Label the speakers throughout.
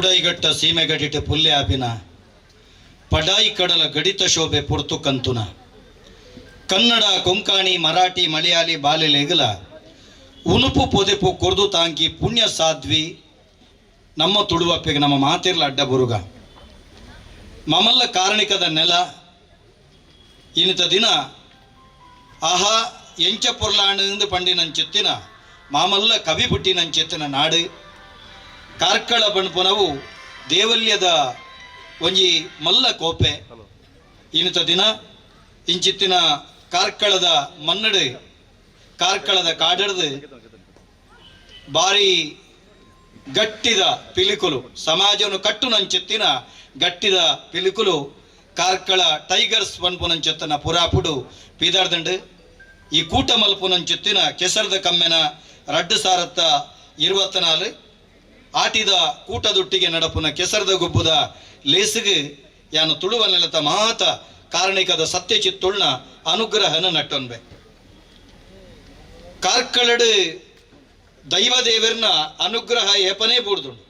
Speaker 1: ಉಡೈಗಟ್ಟ ಸೀಮೆ ಗಡಿಟ ಪುಲ್ಲೆ ಆಪಿನ ಪಡಾಯಿ ಕಡಲ ಗಡಿತ ಶೋಭೆ ಪುರ್ತು ಕಂತುನ. ಕನ್ನಡ, ಕೊಂಕಾಣಿ, ಮರಾಠಿ, ಮಲಯಾಳಿ ಬಾಲೆಲೆಗಲ ಉನುಪು ಪೊದೆಪು ಕೊರ್ದು ತಾಂಕಿ ಪುಣ್ಯ ಸಾಧ್ವಿ. ನಮ್ಮ ತುಡುವಪ್ಪೆಗೆ ನಮ್ಮ ಮಾತಿರ್ಲ ಅಡ್ಡ ಬುರುಗ. ಮಮಲ್ಲ ಕಾರಣಿಕದ ನೆಲ. ಇನಿತ ದಿನ ಆಹಾ ಎಂಚ ಪೊರ್ಲಾಂಡು ಪಂಡಿನಂಚೆತ್ತಿನ ಮಾಮಲ್ಲ ಕವಿ ಬಿಟ್ಟಿನಂಚೆತ್ತಿನ ನಾಡು. ಕಾರ್ಕಳ ಬಣ್ಪುನವು ದೇವಲ್ಯದ ಒಂಜಿ ಮಲ್ಲ ಕೋಪೆ. ಇನಿತ ದಿನ ಇಂಚಿತ್ತಿನ ಕಾರ್ಕಳದ ಮನ್ನಡೆ ಕಾರ್ಕಳದ ಕಾಡಡ್ದು ಬಾರಿ ಗಟ್ಟಿದ ಪಿಲಿಕುಲು ಸಮಾಜವನ್ನು ಕಟ್ಟು ನಂಚೆತ್ತಿನ ಗಟ್ಟಿದ ಪಿಲಿಕುಲು ಕಾರ್ಕಳ ಟೈಗರ್ಸ್ ಪನ್ಪುನಂಚೆತ್ತನ ಪುರಾಪುಡು ಪೀದಾರ್ದಂಡು. ಈ ಕೂಟ ಮಲ್ಪುನಂಚೆತ್ತಿನ ಕೆಸರದ ಕಮ್ಮೆನ ರಡ್ಡು ಸಾರತ್ತ ಇರುವತ್ತ ನಾಲು ಆಟಿದ ಕೂಟದೊಟ್ಟಿಗೆ ನಡಪುನ ಕೆಸರದ ಗುಬ್ಬುದ ಲೇಸಿಗೆ ಯಾನು ತುಳುವ ನೆಲತ ಮಾತ ಕಾರಣಿಕದ ಸತ್ಯ ಚಿತ್ತುಳ್ನ ಅನುಗ್ರಹನ ನಟ್ಟೊನ್ಬೆ ಕಾರ್ಕಳಡು ದೈವದೇವರ್ನ ಅನುಗ್ರಹ ಏಪನೇ ಬೂಡ್ದುಂಡು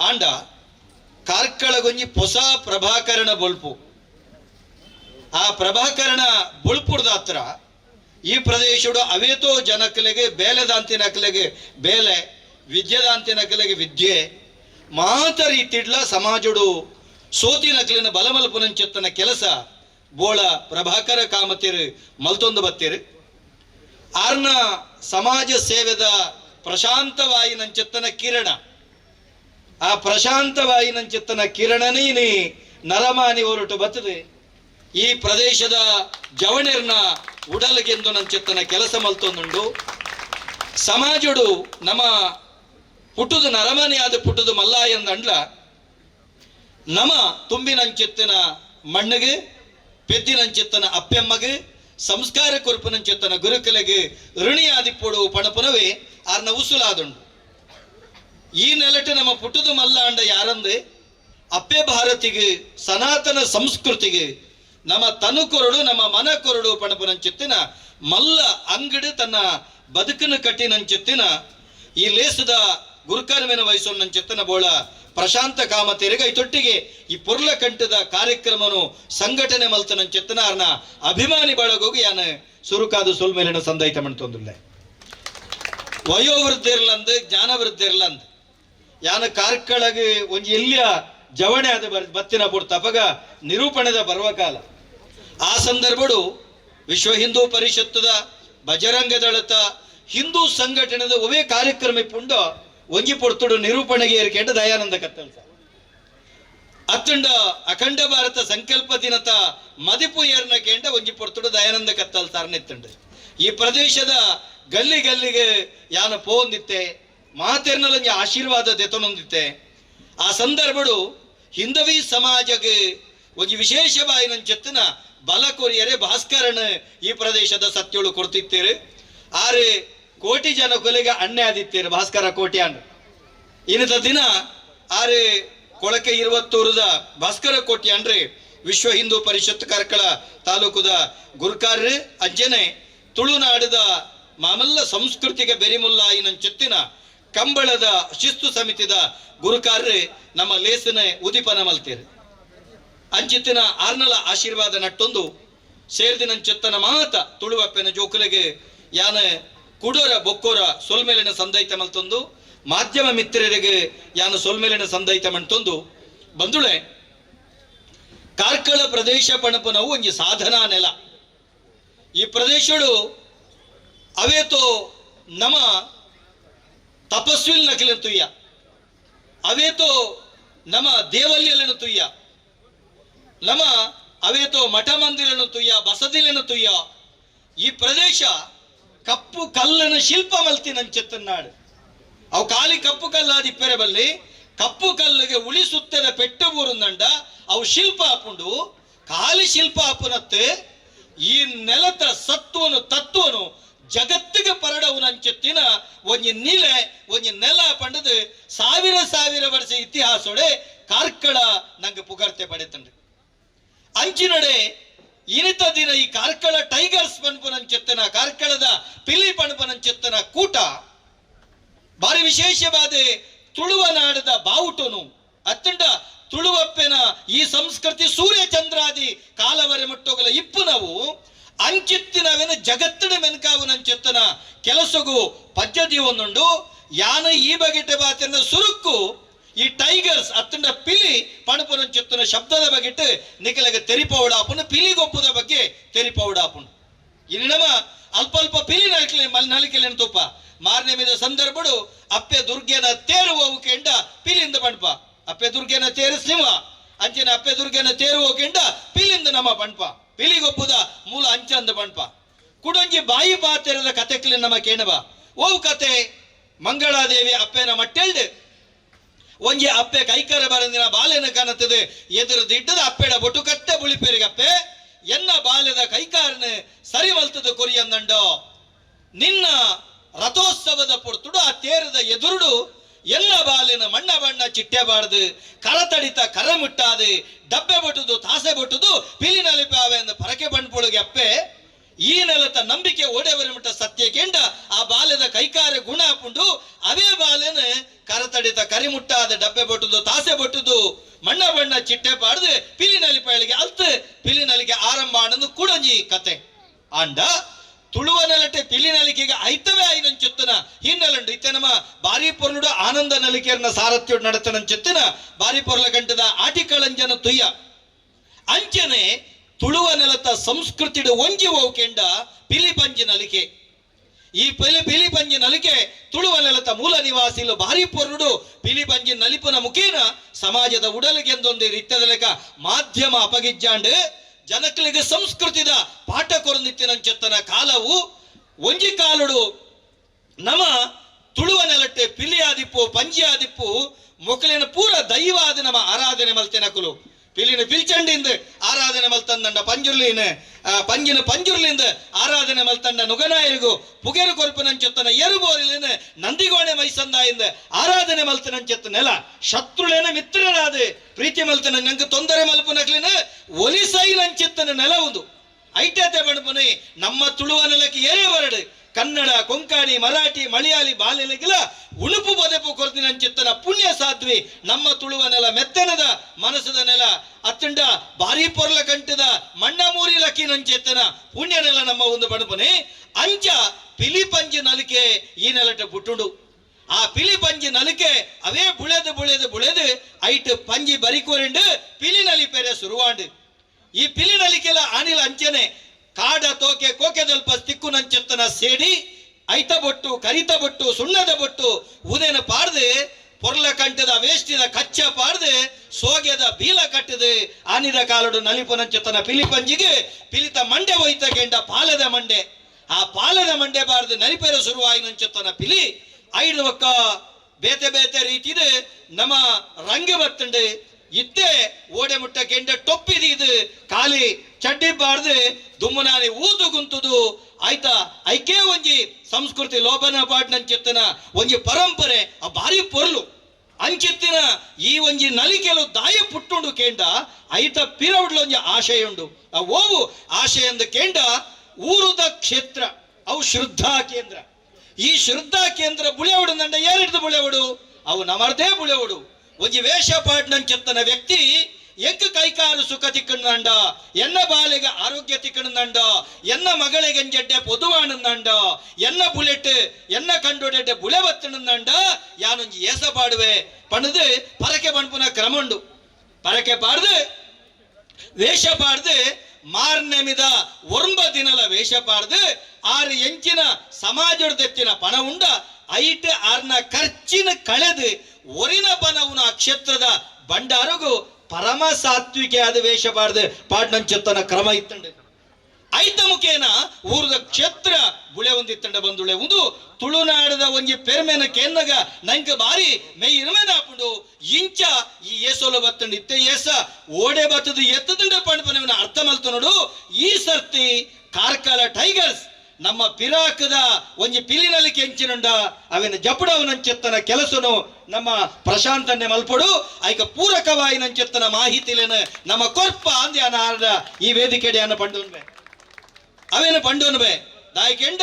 Speaker 1: ಆಂಡ ಕಾರ್ಕಳಗೊಂಜಿ ಹೊಸ ಪ್ರಭಾಕರಣ ಬೊಳ್ಪು ಆ ಪ್ರಭಾಕರಣ ಬೊಳ್ಪುಡ್ದ ಈ ಪ್ರದೇಶಡು ಅವೇತೋ ಜನಕಲೆಗೆ ಬೇಲೆದಾಂತಿನಕಲೆಗೆ ಬೇಲೆ ವಿದ್ಯೆದಾಂತಿನಕಲೆಗೆ ವಿದ್ಯೆ ಮಾತ ರೀತಿಡ್ಲ ಸಮಾಜಡು ಸೋತಿನಕಲಿನ ಬಲಮಲ್ಪುನಂಚೆತ್ತನ ಕೆಲಸ, ಬೋಳ ಪ್ರಭಾಕರ ಕಾಮತಿರು ಮಲ್ತೊಂದು ಬತ್ತಿರು. ಆರ್ನ ಸಮಾಜ ಸೇವೆದ ಪ್ರಶಾಂತವಾಯಿನಂಚೆತ್ತನ ಕಿರಣ. ಆ ಪ್ರಶಾಂತವಾಯಿನಂಚೆತ್ತನ ಕಿರಣನೇ ನರಮಾನಿ ಹೊರಟು ಬತ್ತದೆ. ಈ ಪ್ರದೇಶದ ಜವಣಿರ್ನ ಉಡಲಗೆಂದು ನಂಚೆತ್ತನ ಕೆಲಸ ಮಲ್ತೊಂದುಂಡು. ಸಮಾಜಡು ನಮ್ಮ ಪುಟ್ಟುದು ನರಮನೆ ಆದ ಪುಟ್ಟದು ಮಲ್ಲ ಎಂದಂಡ್ಲ, ನಮ ತುಂಬಿನಂಚೆತ್ತಿನ ಮಣ್ಣಿಗೆ, ಪೆದ್ದಿನಂಚೆತ್ತನ ಅಪ್ಪೆಮ್ಮಗೆ, ಸಂಸ್ಕಾರ ಕೊರ್ಪುನಂಚೆತ್ತನ ಗುರುಕಲೆಗೆ ಋಣಿಯಾದಿಪ್ಪೊಡು ಪಣಪುನವೇ ಆರ್ನ ಉಸುಲಾದುಂಡು. ಈ ನೆಲಟು ನಮ್ಮ ಪುಟ್ಟದು ಮಲ್ಲ ಅಂಡ ಯಾರಂದೆ, ಅಪ್ಪೆ ಭಾರತಿಗೆ, ಸನಾತನ ಸಂಸ್ಕೃತಿಗೆ, ನಮ್ಮ ತನು ಕೊರಡು, ನಮ್ಮ ಮನ ಕೊರಡು ಪಣಪುನಂಚೆತ್ತಿನ ಮಲ್ಲ ಅಂಗಡಿ ತನ್ನ ಬದುಕನ್ನು ಕಟ್ಟಿನಂಚೆತ್ತಿನ ಈ ಲೇಸದ ಗುರುಕರ್ಮೆನ ಚಿತ್ತನ ಬೋಳ. ಪ್ರಶಾಂತ ಕಾಮತೆರೆಗ ತೊಟ್ಟಿಗೆ. ಈ ಪುರ್ಲ ಕಂಠದ ಕಾರ್ಯಕ್ರಮನು ಸಂಘಟನೆ ಮಲ್ತನ ಅರ್ನ ಅಭಿಮಾನಿ ಬಳಗೋಗಿ ಯಾನ ಸುರುಕಾದ ಸೊಲ್ಮೇಲಿನ ಸಂದೈತ ಜ್ಞಾನ ವಯೋವೃದ್ಧಿರ್ಲಂದು, ಜ್ಞಾನವೃದ್ಧಿರ್ಲಂದು. ಯಾನ ಕಾರ್ಕಳಗೆ ಒಂಜಿ ಎಲ್ಲಿಯ ಜವಣೆ ಅದು ಬತ್ತಿನ ಬುಡ್ ತಪಗ ನಿರೂಪಣೆದ ಬರುವ ಕಾಲ ಆ ಸಂದರ್ಭಡು ವಿಶ್ವ ಹಿಂದೂ ಪರಿಷತ್ತದ ಬಜರಂಗ ದಳತ ಹಿಂದೂ ಸಂಘಟನೆದ ಒವೇ ಕಾರ್ಯಕ್ರಮ ಪುಂಡ ಒಂಜಿ ಪೊರ್ತುಡು ನಿರೂಪಣೆಗೆ ಏರ್ಕೆಂಡ ದಯಾನಂದ ಕತ್ತಲ್ ಸರ್. ಅತ್ತಂಡ ಅಖಂಡ ಭಾರತ ಸಂಕಲ್ಪ ದಿನತ ಮದಿಪು ಏರ್ನ ಕೇಂಡ ಒಂಜಿ ಪೊರ್ತುಡು ದಯಾನಂದ ಕತ್ತಲ್ ಸಾರ್ ನೆತ್ತಂಡು. ಈ ಪ್ರದೇಶದ ಗಲ್ಲಿ ಗಲ್ಲಿಗೆ ಯಾನ ಪೋಂದಿತ್ತೆ ಮಾತೆರ್ನಲಂಜಿ ಆಶೀರ್ವಾದ ದೆತನೊಂದಿತ್ತೆ. ಆ ಸಂದರ್ಭಡು ಹಿಂದವಿ ಸಮಾಜಗೆ ಒಂಜಿ ವಿಶೇಷವಾಯಿನಂಚೆತ್ತಿನ ಬಲ ಕೊರಿಯರೆ ಭಾಸ್ಕರನ್ ಈ ಪ್ರದೇಶದ ಸತ್ಯಳು ಕೊಡ್ತಿತ್ತೇರು. ಆರು ಕೋಟಿ ಜನ ಕೊಲೆಗೆ ಅಣ್ಣೆ ಆದಿತ್ತೇರು ಭಾಸ್ಕರ ಕೋಟಿ ಅಣ್ಣ. ಇನ್ನದ ದಿನ ಆರೆ ಕೊಳಕೆ ಇರುವತ್ತೂರದ ಭಾಸ್ಕರ ಕೋಟಿ ಅಂಡ್ರೆ ವಿಶ್ವ ಹಿಂದೂ ಪರಿಷತ್ ಕಾರ್ಕಳ ತಾಲೂಕುದ ಗುರುಕಾರ ಅಜ್ಜನೆ ತುಳುನಾಡದ ಮಾಮಲ್ಲ ಸಂಸ್ಕೃತಿಗೆ ಬೆರಿಮುಲ್ಲಾಯಿನಂಚೆತ್ತಿನ ಕಂಬಳದ ಶಿಸ್ತು ಸಮಿತಿದ ಗುರುಕಾರ ನಮ್ಮ ಲೇಸಿನ ಉದಿಪನ ಮಲ್ತೀರಿ. ಅಂಚಿತ್ತಿನ ಆರ್ನಲ ಆಶೀರ್ವಾದ ನಟ್ಟೊಂದು, ಸೇರ್ದಿನಂಚೆತ್ತನ ಮಾತ ತುಳುವಪ್ಪೆನ ಜೋಕುಲೆಗೆ ಯಾನ ಕುಡೋರ ಬೊಕ್ಕೋರ ಸೊಲ್ಮೇಲಿನ ಸಂದೈತ ಮಲ್ತೊಂದು ಮಾಧ್ಯಮ ಮಿತ್ರರಿಗೆ ಯಾನ ಸೊಲ್ಮೇಲಿನ ಸಂದೈತ ಮಂಟೊಂದು ಬಂದುಳೆ ಕಾರ್ಕಳ ಪ್ರದೇಶ ಪಣಪನವು ಒಂಜಿ ಸಾಧನಾ ನೆಲ. ಈ ಪ್ರದೇಶಗಳು ಅವೇತೋ ನಮ ತಪಸ್ವಿಲ್ ನಕಲಿನ ತುಯ್ಯ. ಅವೇತೋ ನಮ ದೇವಲ್ಯలను ತುಯ್ಯ. ನಮ ಅವೇತೋ ಮಠ ಮಂದಿರನು ತುಯ್ಯ, ಬಸದಿಲೆನು ತುಯ್ಯ. ಈ ಪ್ರದೇಶ ಕಪ್ಪು ಕಲ್ಲನ ಶಿಲ್ಪ ಮಲ್ತಿನಂಚೆತ್ತನ್ನಾಡು ಅವು ಖಾಲಿ ಕಪ್ಪು ಕಲ್ಲಾದಿಪ್ಪೆರೆ ಬಲ್ಲಿ, ಕಪ್ಪು ಕಲ್ಲಿಗೆ ಉಳಿಸುತ್ತದೆ ಪೆಟ್ಟು ಬೂರುಂದಂಡ ಅವು ಶಿಲ್ಪ ಹಾಪುಂಡು. ಖಾಲಿ ಶಿಲ್ಪ ಹಾಪುನತ್ತೆ, ಈ ನೆಲದ ಸತ್ವನು ತತ್ವನು ಜಗತ್ತಿಗೆ ಪರಡವುನಂಚೆತ್ತಿನ ಒಂಜಿ ನೀಲೆ, ಒಂಜಿ ನೆಲ ಪಂಡದು ಸಾವಿರ ಸಾವಿರ ವರ್ಷ ಇತಿಹಾಸೊಡೆ ಕಾರ್ಕಳ ನಂಗೆ ಪುಗರ್ತೆ ಪಡೆತಂಡ್ರಿ ಅಂಚಿನಡೆ ಇನಿತ ದಿನ ಈ ಕಾರ್ಕಳ ಟೈಗರ್ಸ್ ಪನ್ಪುನಂಚೆತ್ತನ ಕಾರ್ಕಳದ ಪಿಲಿ ಪನ್ಪುನಂಚೆತ್ತನ ಕೂಟ. ಭಾರಿ ವಿಶೇಷವಾದ ತುಳುವ ನಾಡದ ಬಾವುಟನು ಅತ್ತಂಡ ತುಳುವಪ್ಪೆನ ಈ ಸಂಸ್ಕೃತಿ ಸೂರ್ಯ ಚಂದ್ರಾದಿ ಕಾಲವರೆ ಮುಟ್ಟೋಗಲ ಇಪ್ಪು ನಾವು ಅಂಚಿತ್ತಿನವೆನ ಜಗತ್ತಿನ ಮೆನ್ಕಾವುನಂಚಿತ್ತನ ಕೆಲಸಗೂ ಪದ್ಧತಿ ಒಂದುಂಡು ಯಾನ ಈ ಬಗೆಟೆ ಬಾತಿನ ಸುರುಕ್ಕು ಈ ಟೈಗರ್ಸ್ ಅತ್ತಂಡ ಪಿಲಿ ಪಣಪುನಂಚಿತ್ತನ ಶಬ್ದದ ಬಗೆಟ್ ನಿಖಲಗೆ ತೆರಿಪೌಡಾಪುನ ಪಿಲಿಗೊಪ್ಪುದ ಬಗ್ಗೆ ತೆರಿಪೌಡಾಪುನು ಇಲ್ಲಿ ನಮ್ಮ ಅಲ್ಪ ಅಲ್ಪ ಪಿಲಿ ನಲಿಕೆ ಮಲ್ ನಲಿಕೆಲೆ ತುಪ್ಪ ಮಾರನೇ మీద ಸಂದರ್ಭಡು ಅಪ್ಪೆ ದುರ್ಗೆನ ತೇರು ಹೋವು ಕೆಂಡ ಪಿಲಿಂದ ಪಣ್ಪ. ಅಪ್ಪೆ ದುರ್ಗೆನ ತೇರು ಸಿಂಹ, ಅಂಚಿನ ಅಪ್ಪೆ ದುರ್ಗೆನ ತೇರು ಹೋವು ಕೆಂಡ ಪಿಲಿಂದ ನಮ್ಮ ಪಣ್ಪ. ಪಿಲಿಗೊಪ್ಪುದ ಮೂಲ ಅಂಚಂದ ಪಣ್ಪ. ಕುಡೊಂಜಿ ಬಾಯಿ ಪಾತೆರದ ಕತೆಕ್ಲೆ ನಮ್ಮ ಕೇಣಬ. ಓವು ಕತೆ, ಮಂಗಳಾದೇವಿ ಅಪ್ಪೆನ ಮಟ್ಟೆಲ್ಡ್ ಒಂಜಿ ಅಪ್ಪೆ ಕೈಕರ ಬರಂದಿನ ಬಾಲೆನ ಕಾಣುತ್ತದೆ. ಎದುರು ದಿಡ್ಡದ ಅಪ್ಪೆಡ ಬೊಟ್ಟು ಕಟ್ಟೆ ಬುಳಿಪೇರಿಗಪ್ಪೆ, ಎನ್ನ ಬಾಲ್ಯದ ಕೈಕಾರನ ಸರಿ ಮಲ್ತದ ಕೊರಿಯಂದಂಡೋ. ನಿನ್ನ ರಥೋತ್ಸವದ ಪೊರ್ತುಡು ಆ ತೇರದ ಎದುರುಡು ಎಲ್ಲ ಬಾಲಿನ ಮಣ್ಣ ಬಣ್ಣ ಚಿಟ್ಟೆಬಾರ್ದು ಕರತಡಿತ ಕರ ಮುಟ್ಟಾದೆ ಡಬ್ಬೆ ಬೊಟ್ಟುದು, ತಾಸೆ ಬೊಟ್ಟುದು, ಪಿಲಿ ನಲಿಪಾವೆ ಅಂದ ಪರಕೆ ಬಂಡ್ಪೊಳಗೆ ಅಪ್ಪೆ ಈ ನೆಲತ ನಂಬಿಕೆ ಓಡೆವರಿಮಟ ಸತ್ಯ ಕೆಂಡ ಆ ಬಾಲ್ಯದ ಕೈಕಾರ ಗುಣ ಹಾಕೊಂಡು ಅವೇ ಬಾಲೆನ ಕರತಡಿತ ಕರಿಮುಟ್ಟಾದ ಡಬ್ಬೆ ಬೊಟ್ಟುದು ತಾಸೆ ಬೊಟ್ಟುದು ಮಣ್ಣ ಬಣ್ಣ ಚಿಟ್ಟೆ ಪಾಡ್ದು ಪಿಲಿ ನಲಿಪಾಳಿಗೆ ಅಲ್ತ್, ಪಿಲಿ ನಲಿಗೆ ಆರಂಭ ಆಡನು ಕುಡಂಜಿ ಕತೆ. ಅಂಡ ತುಳುವ ನಲಟೆ ಪಿಲಿ ನಲಿಕೆಗೆ ಐತವೇ ಐನಂಚುತ್ತನ ಹಿನ್ನಲಂಡು ಇತ್ತೆ ನಮ್ಮ ಬಾರಿ ಪೊರ್ಲುಡ ಆನಂದ ನಲಿಕೆಯನ್ನ ನಡತನ ಚುತ್ತಿನ ಬಾರಿ ಪೊರ್ಲ ಗಂಟದ ಆಟಿಕಳಂಜನ ತುಯ್ಯ. ಅಂಚನೆ ತುಳುವ ನೆಲತ ಸಂಸ್ಕೃತಿಡು ಒಂಜಿ ಹೋಕೆಂಡ ಪಿಲಿಪಂಜಿ ನಲಿಕೆ. ಈ ಪಿಲಿ, ಪಿಲಿಪಂಜಿ ನಲಿಕೆ ತುಳುವ ನೆಲತ ಮೂಲ ನಿವಾಸಿಲು ಭಾರಿ ಪೊರುಡು ಪಿಲಿಪಂಜಿ ನಲಿಪುನ ಮುಖೇನ ಸಮಾಜದ ಉಡಲಿಗೆಂದೊಂದು ರೀತ್ಯದ ಲೆಕ್ಕ ಮಾಧ್ಯಮ ಅಪಗಿಜ್ಜಾಂಡ್ ಜನಕಲಿಗೆ ಸಂಸ್ಕೃತಿದ ಪಾಠ ಕೊರಂದಿತ್ತಿನಂಚೆತ್ತನ ಕಾಲವು ಒಂಜಿ ಕಾಲುಡು ನಮ ತುಳುವ ನೆಲಟ್ಟೆ ಪಂಜಿ ಆದಿಪ್ಪು ಮೊಕಲಿನ ಪೂರ ದೈವಾದ ನಮ್ಮ ಆರಾಧನೆ ಮಲ್ತೆನಕುಲು. ಪಿಲಿನ ಪಿಲ್ಚಂಡಿಂದ ಆರಾಧನೆ ಮಲ್ತಂದಂಡ ಪಂಜುರ್ಲಿನ ಪಂಜಿನ ಪಂಜುರ್ಲಿಂದ ಆರಾಧನೆ ಮಲ್ತಂಡ ನುಗನಾಯರಿಗೂ ಪುಗೆರು ಕೊರ್ಪನಂಚೆತ್ತನ ಎರುಬೋರಿಲಿನ ನಂದಿಗೋಣೆ ಮೈಸಂದಾಯಿಂದ ಆರಾಧನೆ ಮಲ್ತನಂಚೆತ್ತ ನೆಲ. ಶತ್ರುಳೇನ ಮಿತ್ರರಾದ ಪ್ರೀತಿ ಮಲ್ತನ ನಂಗೆ ತೊಂದರೆ ಮಲ್ಪನಕ್ಲಿನ ಒಲಿಸೈಲಂಚೆತ್ತನ ನೆಲ ಒಂದು ಐಟತೆ ಬಣಪನೆ ನಮ್ಮ ತುಳುವ ನೆಲಕ್ಕೆ ಏರೇ ಬರಡು. ಕನ್ನಡ, ಕೊಂಕಣಿ, ಮರಾಠಿ, ಮಲಯಾಳಿ ಬಾಲೆಲೆಗಿಲ ಉಣುಪು ಬದೆಪು ಕೊರತಿನ ಚಿತ್ತನ ಪುಣ್ಯ ಸಾಧ್ವಿ. ನಮ್ಮ ತುಳುವ ನೆಲ ಮೆತ್ತನದ, ಮನಸ್ಸದ ನೆಲ ಅತ್ತಂಡ ಬಾರಿ ಪೊರ್ಲ ಕಂಟದ ಮಣ್ಣ ಮೂರಿ ಲಕ್ಕಿ ನಂಚೆತ್ತನ ಪುಣ್ಯ ನೆಲ ನಮ್ಮ ಒಂದು ಬಣಪನೆ ಅಂಚ ಪಿಲಿಪಂಜಿ ನಲಿಕೆ ಈ ನೆಲಟ ಬುಟ್ಟುಂಡು ಆ ಪಿಲಿ ಪಂಜಿ ನಲಿಕೆ ಅವೇ ಬುಳೆದು ಬುಳೆದು ಬುಳೆದು ಐಟ್ ಪಂಜಿ ಬರಿಕೋರಿಂಡು ಪಿಲಿ ನಲಿ ಪೇರೆ ಶುರುವಾಂಡು ಈ ಪಿಲಿ ನಲಿಕೆಲ ಆನಿಲ ಅಂಚನೆ ಕಾಡ ತೋಕೆ ಕೋಕೆದಲ್ಪ ತಿಕ್ಕು ನಂಚೆತ್ತನ ಸೇಡಿ ಐತ ಬೊಟ್ಟು, ಕರಿತ ಬೊಟ್ಟು, ಸುಣ್ಣದ ಬೊಟ್ಟು, ಉದೇನ ಪಾಡ್ದೆ, ಪೊರ್ಲ ಕಂಟದ ವೇಷ್ಟಿದ ಕಚ್ಚ ಪಾಡ್ದೆ ಸೋಗೆದ ಬೀಲ ಕಟ್ಟದೆ. ಆನಿದ ಕಾಲಡು ಪಿಲಿ ಪಂಜಿಗೆ ಪಿಲಿತ ಮಂಡೆ ಹೋಯ್ತ ಗೆಂಡ ಪಾಲದ ಮಂಡೆ. ಆ ಪಾಲದ ಮಂಡೆ ಬಾರ್ದು ನಲಿಪೆರ ಶುರುವಾಯಿ ನಂಚೆತ್ತನ ಪಿಲಿ, ಐದು ಒಕ್ಕ ಬೇತೆ ಬೇತೆ ರೀತಿದು ನಮ್ಮ ರಂಗ ಬರ್ತಂಡೆ ಇತ್ತೆ ಓಡೆ ಮುಟ್ಟ ಗೆಂಡ ಟೊಪ್ಪಿದ ಇದು ಖಾಲಿ ಚಡ್ಡಿ ಬಾರ್ದು ದುಮ್ಮನಾನಿ ಊದು ಗುಂತುದು. ಆಯ್ತಾ? ಐಕೆ ಒಂಜಿ ಸಂಸ್ಕೃತಿ ಲೋಭನ ಪಾಡ್ನಂಚಿತ್ತನ ಒಂಜಿ ಪರಂಪರೆ ಆ ಬಾರಿ ಪೊರ್ಲು. ಅಂಚೆತ್ತಿನ ಈ ಒಂಜಿ ನಲಿಕೆಲು ದಾಯ ಪುಟ್ಟುಂಡು ಕೇಂಡ, ಐತ ಪಿರವುಡ್ಲ ಒಂಜಿ ಆಶಯ ಆ ಓವು ಆಶಯ ಅಂದ ಊರುದ ಕ್ಷೇತ್ರ, ಅವು ಶ್ರದ್ಧಾ ಕೇಂದ್ರ. ಈ ಶ್ರದ್ಧಾ ಕೇಂದ್ರ ಬುಳೆವಡು, ನಂಡ ಏರಿಡ್ದು ಬುಳೆವಡು, ಅವು ನಮರ್ದೇ ಬುಳೆವಡು. ಒಂಜಿ ವೇಷ ಪಾಡ್ನಂಚೆತ್ತನ ವ್ಯಕ್ತಿ ಎಂಕ್ ಕೈಕಾಲು ಸುಖ ತಿಕ್ಕಣ್ಣಂಡ ಎನ್ನ ಬಾಲೆಗೆ ಆರೋಗ್ಯ ತಿಕ್ಕಣ್ಣಂಡ ಎನ್ನ ಮಗಳಿಗೆ ಜಡ್ಡೆ ಪೊದುವಾಣಂದಂಡ ಎನ್ನ ಬುಲೆಟ್ ಎನ್ನ ಕಂಡೊಡೆಡ್ಡೆ ಬುಳೆ ಬತ್ತಣ್ಣಂಡ ಯಾನೊಂಜಿ ಏಸ ಪಾಡುವೆ ಪಣದು ಪರಕೆ ಬಣ್ಪುನ ಕ್ರಮಂಡು ಪರಕೆ ಪಾಡ್ದು ವೇಷ ಪಾಡ್ದು ಮಾರನೆ ಮಿದ ಒರ್ಂಬ ದಿನಲ ವೇಷ ಪಾಡ್ದು ಆರು ಎಂಚಿನ ಸಮಾಜದೆತ್ತಿನ ಪಣ ಉಂಡ ಐಟ್ ಆರ್ನ ಖರ್ಚಿನ ಕಳೆದು ಒರಿನ ಪನವುನ ಆ ಕ್ಷೇತ್ರದ ಬಂಡಾರಗು ಪರಮ ಆದ ವೇಷ ಪಾಡ್ದು ಪಾಡ್ನಂಚೆತ್ತನ ಕ್ರಮ ಇತ್ತಂಡು. ಐತ ಮುಖೇನ ಊರದ ಕ್ಷೇತ್ರ ಬುಳೆ ಒಂದಿತ್ತಂಡ ಬಂದುಳೆ. ಒಂದು ತುಳುನಾಡದ ಒಂಜಿ ಪೆರ್ಮೆನ ಕೆನ್ನಗ ನಂಗ ಬಾರಿ ಮೈ ಇರುಮೆದಾಪುಂಡು ಇಂಚ ಈ ಏಸೋಲ ಬತ್ತಂಡ ಇತ್ತೆ ಏಸ ಓಡೆ ಬತ್ತದ ಎತ್ತದಂಡ ಪಂಡ್ಪನವನ ಅರ್ಥ ಮಲ್ತು ನೋಡು. ಈ ಸರ್ತಿ ಕಾರ್ಕಲ ಟೈಗರ್ಸ್ ನಮ್ಮ ಪಿರಾಕದ ಒಂಜಿ ಪಿಲಿನಲ್ಲಿ ಕೆಂಚಿನುಂಡ, ಅವಿನ ಜಪುಡವನಂಚೆತ್ತನ ಕೆಲಸನು ನಮ್ಮ ಪ್ರಶಾಂತನೆ ಮಲ್ಪಡು. ಐಕ ಪೂರಕವಾಯಿ ನಂಚೆತ್ತನ ಮಾಹಿತಿಲೇನ ನಮ್ಮ ಕೊರ್ಪ ಅಂದ್ಯ ನಾರದ ಈ ವೇದಿಕೆಡೆ ಅನ್ನ ಪಂಡುನ್ಬೆ ಅವೇನ ಪಂಡುನ್ಬೆ ದಾಯಕೆಂಡ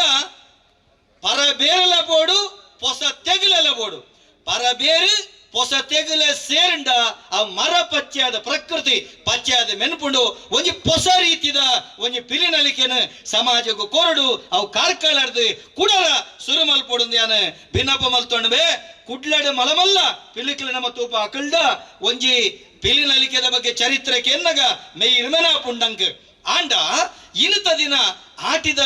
Speaker 1: ಪರ ಬೇರೆಲ ಬೋಡು ಹೊಸ ತೆಗಿಲೆಲ ಬೋಡು. ಪರಬೇರು ಹೊಸ ತೆಗಲೆ ಸೇರಂಡ ಆ ಮರ ಪಚ್ಚೆಯಾದ ಪ್ರಕೃತಿ ಪಚ್ಚೆಯಾದ ಮೆನ್ಪುಂಡು, ಒಂಜಿ ಹೊಸ ರೀತಿದ ಒಂಜಿ ಪಿಲಿನಲಿಕೆನ ಸಮಾಜಕ್ಕೂ ಕೊರಡು, ಅವು ಕಾರ್ಕಳಡ್ದು ಕುಡಲ ಸುರು ಮಲ್ಪೊಡುಂದು ಭಿನ್ನಪ್ಪ ಭಿನ್ನಪ ಕುಡ್ಲಡೆ ಕುಡ್ಲಡ ಮಲಮಲ್ಲ ಪಿಲಿಕಲ ನಮ್ಮ ತೂಪ ಅಕಲ್ಡ ಒಂಜಿ ಪಿಲಿನಲಿಕೆದ ಬಗ್ಗೆ ಚರಿತ್ರೆ ಕೆನ್ನಗ ಮೇ ಇರುಮೆನ ಪುಂಡಂಗ್ ಆಂಡ ಇನುತ ದಿನ ಆಟಿದ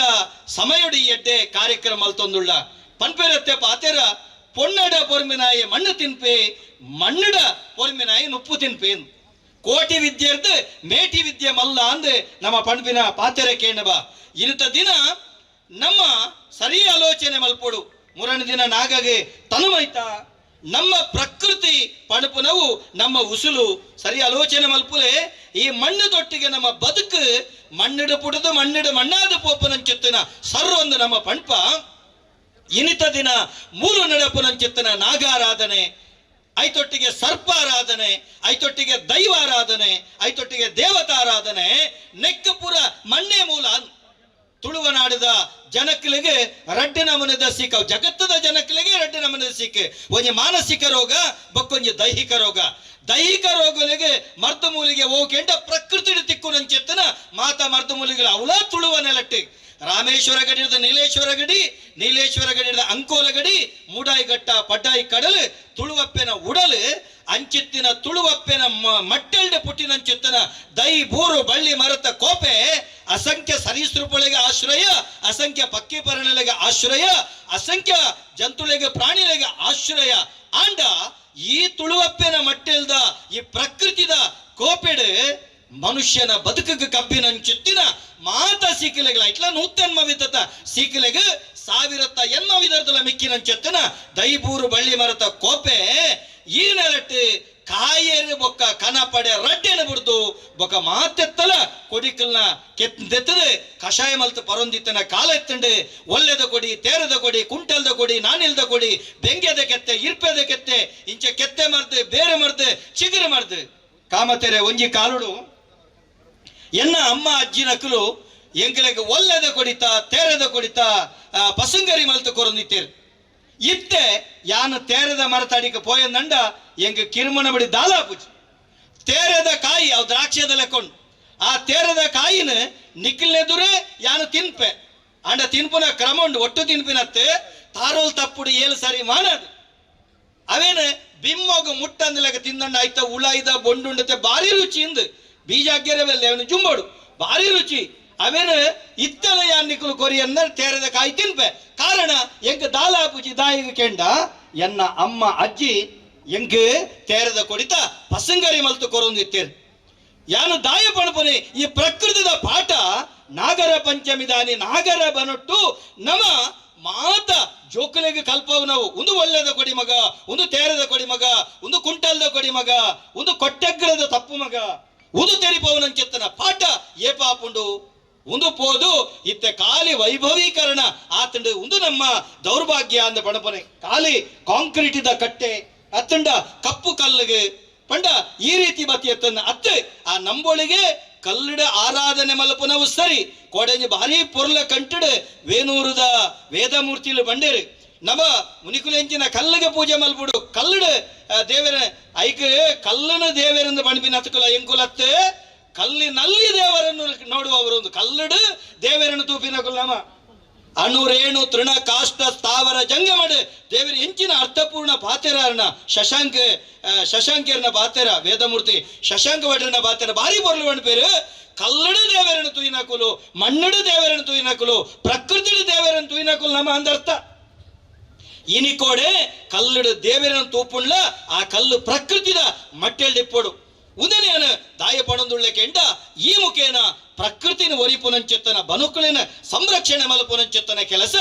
Speaker 1: ಸಮಯಡಿ ಎಡ್ಡೆ ಕಾರ್ಯಕ್ರಮ ಮಲ್ತೊಂದುಳ್ಳ. ಪನ್ಪೇರತ್ತೆ ಪಾತೆರ ಪೊನ್ನಡ ಪೊರ್ಮಿನಾಯಿ ಮಣ್ಣು ತಿನ್ಪೆ, ಮಣ್ಣುಡ ಪೊರ್ಮಿನಾಯಿ ನುಪ್ಪು ತಿನ್ಪೇನು ಕೋಟಿ ವಿದ್ಯೆರ್ದು ಮೇಟಿ ವಿದ್ಯೆ ಮಲ್ಲ ಅಂದ್ ನಮ್ಮ ಪಣ್ಪಿನ ಪಾತೆರೆ ಕೇಣಬ. ಇನುತ ದಿನ ನಮ್ಮ ಸರಿ ಆಲೋಚನೆ ಮಲ್ಪೊಡು. ಮೂರನೇ ದಿನ ನಾಗಗೆ ತನುಮೈತ. ನಮ್ಮ ಪ್ರಕೃತಿ ಪಣಪುನವು ನಮ್ಮ ಉಸುಲು. ಸರಿ ಆಲೋಚನೆ ಮಲ್ಪುಲೆ, ಈ ಮಣ್ಣು ತೊಟ್ಟಿಗೆ ನಮ್ಮ ಬದುಕು ಮಣ್ಣಿಡು ಪುಟದು ಮಣ್ಣಿಡು ಮಣ್ಣಾದ ಸರ್ ಸರ್ವೊಂದು ನಮ್ಮ ಪಣ್ಪ. ಇನಿತ ದಿನ ಮೂರು ನಡಪುನಂಚಿತ್ತನ ನಾಗಾರಾಧನೆ, ಐತೊಟ್ಟಿಗೆ ಸರ್ಪಾರಾಧನೆ, ಐತೊಟ್ಟಿಗೆ ದೈವಾರಾಧನೆ, ಐತೊಟ್ಟಿಗೆ ದೇವತಾರಾಧನೆ, ನೆಕ್ಕಪುರ ಮಣ್ಣೆ ಮೂಲ ತುಳುವನಾಡಿದ ಜನಕ್ಕಲಿಗೆ ರಡ್ಡಿನ ಮನದ ಸಿಕ್ಕ ಜಗತ್ತದ ಜನಕ್ಕಲಿಗೆ ರಡ್ಡಿನ ಮನದ ಸಿಕ್ಕ ಒಂಜಿ ಮಾನಸಿಕ ರೋಗ, ಬಕ್ಕೊಂಜಿ ದೈಹಿಕ ರೋಗ. ದೈಹಿಕ ರೋಗಗಳಿಗೆ ಮರ್ದ ಮೂಲಿಗೆ ಹೋಗ್ಕೆಂಡ ಪ್ರಕೃತಿ ತಿಕ್ಕು ನಂಚೆತ್ತನ ಮಾತಾ ಮರ್ದ ಮೂಲಿಗೆ ಅವಳ ತುಳುವ ನೆಲಟ್ಟಿ. ರಾಮೇಶ್ವರ ಗಡಿದ ನೀಲೇಶ್ವರ ಗಡಿ, ನೀಲೇಶ್ವರ ಗಡಿದ ಅಂಕೋಲ ಗಡಿ ಮೂಡಾಯಿ ಘಟ್ಟ ಪಡ್ಡಾಯಿ ಕಡಲು, ತುಳುವಪ್ಪೆನ ಉಡಲು, ಅಂಚಿತ್ತಿನ ತುಳುವಪ್ಪೆನ ಮಟ್ಟೆಲ್ಡೆ ಪುಟ್ಟಿನಂಚಿತ್ತನ ದೈ ಬೂರು ಬಳ್ಳಿ ಮರತ ಕೋಪೆ, ಅಸಂಖ್ಯ ಸರೀಸೃಪಳಿಗೆ ಆಶ್ರಯ, ಅಸಂಖ್ಯ ಪಕ್ಕಿ ಪರಣಗಳಿಗೆ ಆಶ್ರಯ, ಅಸಂಖ್ಯ ಜಂತುಳಿಗೆ ಪ್ರಾಣಿಗಳಿಗೆ ಆಶ್ರಯ. ಆಂಡ ಈ ತುಳುವಪ್ಪೆನ ಮಟ್ಟೆಲ್ದ ಈ ಪ್ರಕೃತಿದ ಕೋಪೆಡ್ ಮನುಷ್ಯನ ಬದುಕಿಗೆ ಕಬ್ಬಿನಂಚಿತ್ತಿನ ಮಾತ ಸೀಕಲೆಗಳ ಇಟ್ಲ ನೂತೆನ್ಮ ವಿಧತ ಸೀಕಲೆಗ ಸಾವಿರತ್ತ ಎನ್ಮ ಮಿಕ್ಕಿನ ಮಿಕ್ಕಿನಂಚೆತ್ತನ ದೈಬೂರು ಬಳ್ಳಿ ಮರತ ಕೋಪೆ ಈ ನೆಲಟ್ಟು ಕಾಯೇರು ಬೊಕ್ಕ ಕನ ಪಡೆ ರಡ್ಡೆನ ಬಿಡ್ದು ಬೊಕ್ಕ ಮಾತೆತ್ತಲ ಕೊಡಿಕಲ್ನ ಕೆತ್ತೆತ್ತದು ಕಷಾಯ ಮಲ್ತು ಪರೊಂದಿತ್ತನ ಕಾಲ ಎತ್ತಂಡು, ಒಳ್ಳೆದ ಕೊಡಿ, ತೇರದ ಕೊಡಿ, ಕುಂಟಲ್ದ ಕೊಡಿ, ನಾನಿಲ್ದ ಕೊಡಿ ಬೆಂಗೆದ ಕೆತ್ತೆ ಇರ್ಪೆದ ಕೆತ್ತೆ, ಇಂಚೆ ಕೆತ್ತೆ ಮರ್ದೆ, ಬೇರೆ ಮರ್ದೆ, ಚಿಗುರು ಮರ್ದೆ. ಕಾಮತೆರೆ, ಒಂಜಿ ಕಾಲುಡು. ಎನ್ನ ಅಮ್ಮ ಅಜ್ಜಿ ನಕಲು ಎಂಕಲೆಗೆ ಒಳ್ಳೆದ ಕೊಡಿತ ತೇರದ ಕೊಡಿತ ಆ, ಪಸಂಗರಿ ಮಲ್ತು ಕೊರೊಂದಿತ್ತೇರು ಇತ್ತೆ ಯಾನು ತೇರದ ಮರತಾಡಿಕ ಪೋಯಂದಂಡ ಎಂಗ ಕಿರುಮಣ ಬಿಡಿ ದಾಲಾಪುಜಿ ತೇರದ ಕಾಯಿ ಅವು ದ್ರಾಕ್ಷದ ಲೆಕ್ಕೊಂಡು ಆ ತೇರದ ಕಾಯಿನ ನಿಖಿಲ್ನೆದುರೇ ಯಾನು ತಿನ್ಪೆ ಅಂಡ ತಿನ್ಪುನ ಕ್ರಮ ಉಂಡು ಒಟ್ಟು ತಿನ್ಪಿನತ್ತೆ ತಾರೋಲ್ ತಪ್ಪುಡು ಏಳು ಸರಿ ಮಾಡದು ಅವೇನು ಬಿಮ್ಮೋಗ ಮುಟ್ಟಂದಿಲಾಗ ತಿಂದಂಡ ಆಯ್ತ ಉಳಾಯ್ದ ಬೊಂಡುಂಡತೆ ಭಾರಿ ರುಚಿ ಇಂದು ಅಗ್ಗೆರವೆಲ್ಲ ಅವನು ಜುಂಬಡು. ಭಾರಿ ರುಚಿ. ಅವೇನು ಇತ್ತಲ ಯಾನ್ನಿಕಲು ಕೊರಿಯನ್ನ ತೇರದ ಕಾಯಿ ತಿನ್ಪೆ. ಕಾರಣ ಎಂಕ ದಾಲಾಪುಜಿ ದಾಯಿಗೆ ಕೆಂಡ, ಎನ್ನ ಅಮ್ಮ, ಅಜ್ಜಿ ಎಂಕ ತೇರದ ಕೊಡಿತ ಪಸಂಗರಿ ಮಲ್ತು ಕೊರೊಂದಿತ್ತೇರು ಯಾನು ದಾಯ ಪಣಪನೆ ಈ ಪ್ರಕೃತಿದ ಪಾಠ ನಾಗರ ಪಂಚಮಿ ದಾನಿ ನಾಗರ ಬನೊಟ್ಟು ನಮ ಮಾತ ಜೋಕಲೆಗೆ ಕಲ್ಪವು ನಾವು. ಒಂದು ಒಳ್ಳೆದ ಕೊಡಿ ಮಗ, ಒಂದು ತೇರದ ಕೊಡಿ ಮಗ, ಒಂದು ಕುಂಟಲ್ದ ಕೊಡಿ ಮಗ, ಒಂದು ಕೊಟ್ಟೆಗ್ರದ ತಪ್ಪು ಮಗ. ಒಂದು ತೆರಿಪವನಂಚೆತ್ತನ ಪಾಠ, ಏ ಪಾಪುಂಡು, ಉಂದು ಪೋದು, ಇತ್ತೆ ಖಾಲಿ ವೈಭವೀಕರಣ, ಆತಂಡ ಉಂದು ನಮ್ಮ ದೌರ್ಭಾಗ್ಯ ಅಂದ ಪಣಪನೆ ಕಾಲಿ ಕಾಂಕ್ರೀಟ್ ಇದ ಕಟ್ಟೆ ಅತ್ತಂಡ ಕಪ್ಪು ಕಲ್ಲಿಗೆ, ಪಂಡ ಈ ರೀತಿ ಬತ್ತಿ ಎತ್ತನ್ನ ಅತ್ತೆ, ಆ ನಂಬೊಳಿಗೆ ಕಲ್ಲಡ ಆರಾಧನೆ ಮಲ್ಪನವು ಸರಿ. ಕೋಡೆಂಜಿ ಭಾರಿ ಪೊರ್ಲ ಕಂಟಡ ವೇನೂರುದ ವೇದಮೂರ್ತಿಲು ಬಂಡೇರು. ನಮ ಮುನಿಕುಲೆಂಚಿನ ಕಲ್ಲಿಗೆ ಪೂಜೆ ಮಲ್ಬಿಡು. ಕಲ್ಲಡ ದೇವರ, ಐಕ ಕಲ್ಲನ ದೇವರಿಂದ ಬಣ್ಬಿನ ಹತ್ಕುಲ ಎಂಕುಲತ್ತೆ. ಕಲ್ಲಿನಲ್ಲಿ ದೇವರನ್ನು ನೋಡುವವರು ಒಂದು ಕಲ್ಲಡು, ದೇವರನ್ನು ತೂಪಿನ ಕುಲ್ಲಮ ಅಣುರೇಣು, ತೃಣ, ಕಾಷ್ಟ, ಸ್ಥಾವರ, ಜಂಗಮಡು. ದೇವರ ಹೆಂಚಿನ ಅರ್ಥಪೂರ್ಣ ಪಾತೆರನ ಶಶಾಂಕ ಶಶಾಂಕರ್ನ ಪಾತೆರ ವೇದಮೂರ್ತಿ ಶಶಾಂಕ ವಡ್ರನ ಬಾತೆರ ಭಾರಿ ಬರಲು ಪೇರು. ಕಲ್ಲಡು ದೇವರನ್ನು ತುಯಿನಕುಲು ಮಣ್ಣಡು ದೇವರನ್ನು ತುಯಿನಕುಲು ಪ್ರಕೃತಿ ದೇವರನ್ನು ತುಯಿನಕುಲು ನಮ್ಮ ಅಂದರ್ಥ. ತೂಪುಂಡ್ಲ ಆ ಕಲ್ಲು ಪ್ರಕೃತಿದ ಮಟ್ಟೆಲ್ ದಿಪ್ಪೊಡು ಉದನೆಯನ ದಾಯ ಪಡೊಂದುಳ್ಳೆ ಕೆಂಡ ಈ ಮುಖೇನ ಪ್ರಕೃತಿನ ಒರಿಪುನಂಚೆತ್ತನ, ಬನುಕುಳಿನ ಸಂರಕ್ಷಣೆ ಮಲಪುನಂಚೆತ್ತನ ಕೆಲಸ,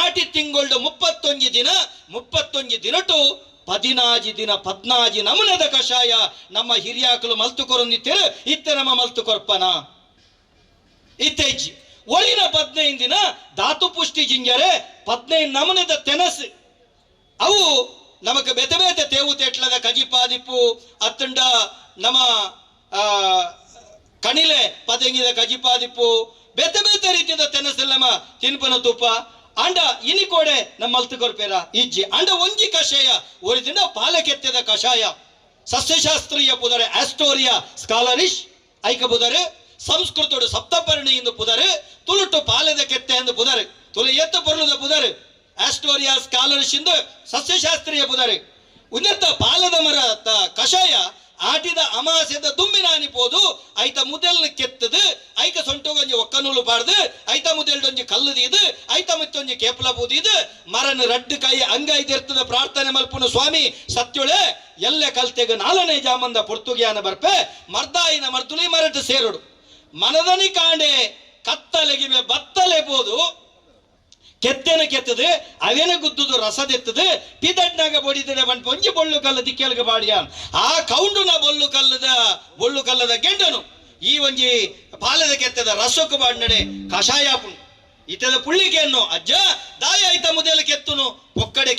Speaker 1: ಆಟಿ ತಿಂಗಳ ಮುಪ್ಪತ್ತೊಂಜಿ ದಿನ, ಮುಪ್ಪತ್ತೊಂಜಿ ದಿನಟು ಪದಿನಾಜಿ ದಿನ ಪದ್ನಾಜಿ ನಮನದ ಕಷಾಯ, ನಮ್ಮ ಹಿರಿಯಾಕಲು ಮಲ್ತು ಕೊರೊಂದಿತ್ತೇರು ಇತ್ತೆ ನಮ್ಮ ಮಲ್ತು ಕೊರ್ಪನ ಇತ್ತೇಜಿ ಒಳಿನ ಪದ್ನೈದು ದಿನ, ಧಾತು ಪುಷ್ಟಿ ಜಿಂಜರೆ, ಪದ್ನೈದು ನಮನದ ತೆನಸು. ಅವು ನಮಕ್ ಬೆತೆ ಬೇತೆ ತೇವು ತೆಟ್ಲದ ಕಜಿಪಾದಿಪ್ಪು ಅತ್ತಂಡ ನಮ್ಮ ಕಣಿಲೆ ಪದಂಗಿದ ಕಜಿಪಾದಿಪ್ಪು ಬೆತೆ ಬೇತೆ ರೀತಿಯ ತೆನಸಲ್ಲಮ್ಮ ತಿನ್ಪನ ತುಪ್ಪ. ಅಂಡ ಇನಿಕೋಡೆ ನಮ್ಮ ಮಲ್ತು ಕೊರ್ಪೇರ, ಇಜ್ಜಿ. ಅಂಡ ಒಂಜಿ ಕಷಾಯ ಒರಿದಿನ ಪಾಲಕೆತ್ತದ ಕಷಾಯ. ಸಸ್ಯಶಾಸ್ತ್ರೀಯ ಪುದರೆ, ಆಸ್ಟೋರಿಯಾ ಸ್ಕಾಲರಿಶ್ ಐಕ ಬುದರೆ ಸಂಸ್ಕೃತೋಡು ಸಪ್ತಪರ್ಣಿ ಎಂದು ಪುದರೆ, ತುಳುಟು ಪಾಲದ ಕೆತ್ತೆ ಎಂದು ಪುದರೆ, ತುಳು ಎತ್ತ ಪೊರ್ಲುದ ಪುದರೆ ಆಸ್ಟೋರಿಯಾ ಸ್ಕಾಲರಿಶ್ ಸಸ್ಯಶಾಸ್ತ್ರೀಯ ಪುದರ್. ಉನ್ನತ ಪಾಲದ ಮರ ಕಷಾಯ, ಆಟಿದ ಅಮಾಸೆದ ದುಮ್ಮಿನಾನಿ ಪೋದು, ಐತ ಮುದೆಲ್ ಕೆತ್ತದು, ಐಕ ಗಂಜಿ ಒಕ್ಕನೂಲು ಪಾಡ್ದು, ಐತ ಮುದೆಲ್ಡೊಂಜಿ ಕಲ್ಲುದೀದು ಐತ ಮುತ್ತೊಂಜಿ ಕೇಪಲ ಬೂದಿದು, ಮರನ ರಡ್ಡು ಕೈ ಅಂಗೈದಿರ್ತದ ಪ್ರಾರ್ಥನೆ ಮಲ್ಪುನ ಸ್ವಾಮಿ, ಸತ್ಯುಳೆ, ಎಲ್ಲೆ ಕಲ್ತೆಗ ನಾಲನೇ ಜಾಮಂದ ಪೊರ್ತುಗಿಯಾನ ಬರ್ಪೆ, ಮರ್ದಾಯಿನ ಮರ್ದುಲಿ ಮರಟ ಸೇರುಡು. ಮನದನಿ ಕಾಂಡೆ ಕತ್ತಲೆಗಿವೆ ಬತ್ತಲೆ ಬೋದು. ಕೆತ್ತೆನ ಕೆತ್ತದು, ಅವೇನ ಗುದ್ದುದು ರಸದೆತ್ತದು. ಪಿದಡ್ನಾಗ ಬಡಿದಿನ ಬನ್ ಪೊಂಜಿ ಬೊಳ್ಳು ಕಲ್ಲ ಕೇಳಿಗೆ ಬಾಡಿಯ. ಆ ಕೌಂಡುನ ಬೊಳ್ಳು ಕಲ್ಲದ ಬೊಳ್ಳು ಕಲ್ಲದ ಗೆಂಡನು. ಈ ಒಂಜಿ ಪಾಲದ ಕೆತ್ತದ ರಸಕ್ಕೆ ಬಾಡ್ನಡೆ ಕಷಾಯಾಪುಣ್ ಇತದ ಪುಳ್ಳಿಗೆಯನ್ನು, ಅಜ್ಜ ದಾಯ ಐತ ಮುದೇಲು ಕೆತ್ತುನು, ಒಕ್ಕಡೆ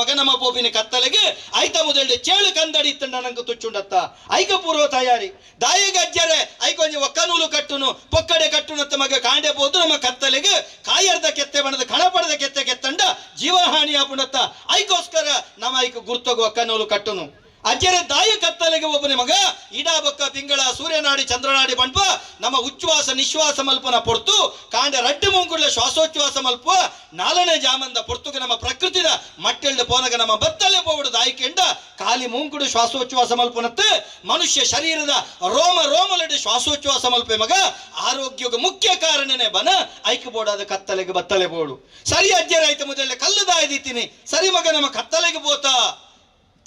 Speaker 1: ಮಗ ನಮ್ಮ ಪೋಪಿನ ಕತ್ತಲೆಗೆ ಐತ ಮುದೇಲು ಚೇಳು ಕಂದಡಿ ಇತ್ತಂಡ ನಂಗೆ ತುಚ್ಚುಂಡತ್ತ. ಐಕ ಪೂರ್ವ ತಯಾರಿ. ದಾಯಿಗೆ ಅಜ್ಜರೆ ಐಕೊಂಜಿ ಒಕ್ಕನೂಲು ಕಟ್ಟುನು, ಪೊಕ್ಕಡೆ ಕಟ್ಟುನತ್ತ ಮಗ ಕಾಂಡೆ ಬೋದು ನಮ್ಮ ಕತ್ತಲೆಗೆ ಕಾಯರ್ದ ಕೆತ್ತೆ ಬಣದ ಕಣಪಡದ ಕೆತ್ತೆ ಕೆತ್ತಂಡ ಜೀವಹಾನಿ ಆಪುಣತ್ತ ಐಕೋಸ್ಕರ ನಮ್ಮ ಐಕ ಗುರ್ತಗು ಒಕ್ಕನೂಲು ಕಟ್ಟುನು. ಅಜ್ಜರ ದಾಯ ಕತ್ತಲೆಗೆ ಒಬ್ಬನ ಮಗ. ಇಡಾ ಬೊಕ್ಕ ತಿಂಗಳ ಸೂರ್ಯನಾಡಿ, ಚಂದ್ರನಾಡಿ ಬಂಡ್ಪ ನಮ್ಮ ಉಚ್ಛ್ವಾಸ, ನಿಶ್ವಾಸ ಮಲ್ಪನ ಪೊರ್ತು. ಕಾಂಡ ರಡ್ಡು ಮುಂಗುಡ್ಲ ಶ್ವಾಸೋಚ್ಛ್ವಾಸ ಮಲ್ಪ ನಾಲನೇ ಜಾಮಂದ ಪೊರ್ತುಗೆ ನಮ್ಮ ಪ್ರಕೃತಿದ ಮಟ್ಟೆಳ್ದು ಪೋನಗ ನಮ್ಮ ಬತ್ತಲೆ ಪೋವಡು ದಾಯಿಕೆಂಡ ಖಾಲಿ ಮುಂಗುಡು ಶ್ವಾಸೋಚ್ಛ್ವಾಸ ಮಲ್ಪನತ್ತು. ಮನುಷ್ಯ ಶರೀರದ ರೋಮ ರೋಮಲಡಿ ಶ್ವಾಸೋಚ್ಛ್ವಾಸ ಮಲ್ಪೆ ಮಗ. ಆರೋಗ್ಯಕ್ಕೆ ಮುಖ್ಯ ಕಾರಣನೇ ಬನ. ಐಕಬೋಡಾದ ಕತ್ತಲೆಗೆ ಬತ್ತಲೆ ಬೋಡು. ಸರಿ ಅಜ್ಜರ ಆಯ್ತು ಮೊದಲೇ ಕಲ್ಲು ದಾಯ್ದಿತ್ತೀನಿ. ಸರಿ ಮಗ, ನಮ್ಮ ಕತ್ತಲೆಗೆ ಬೋತಾ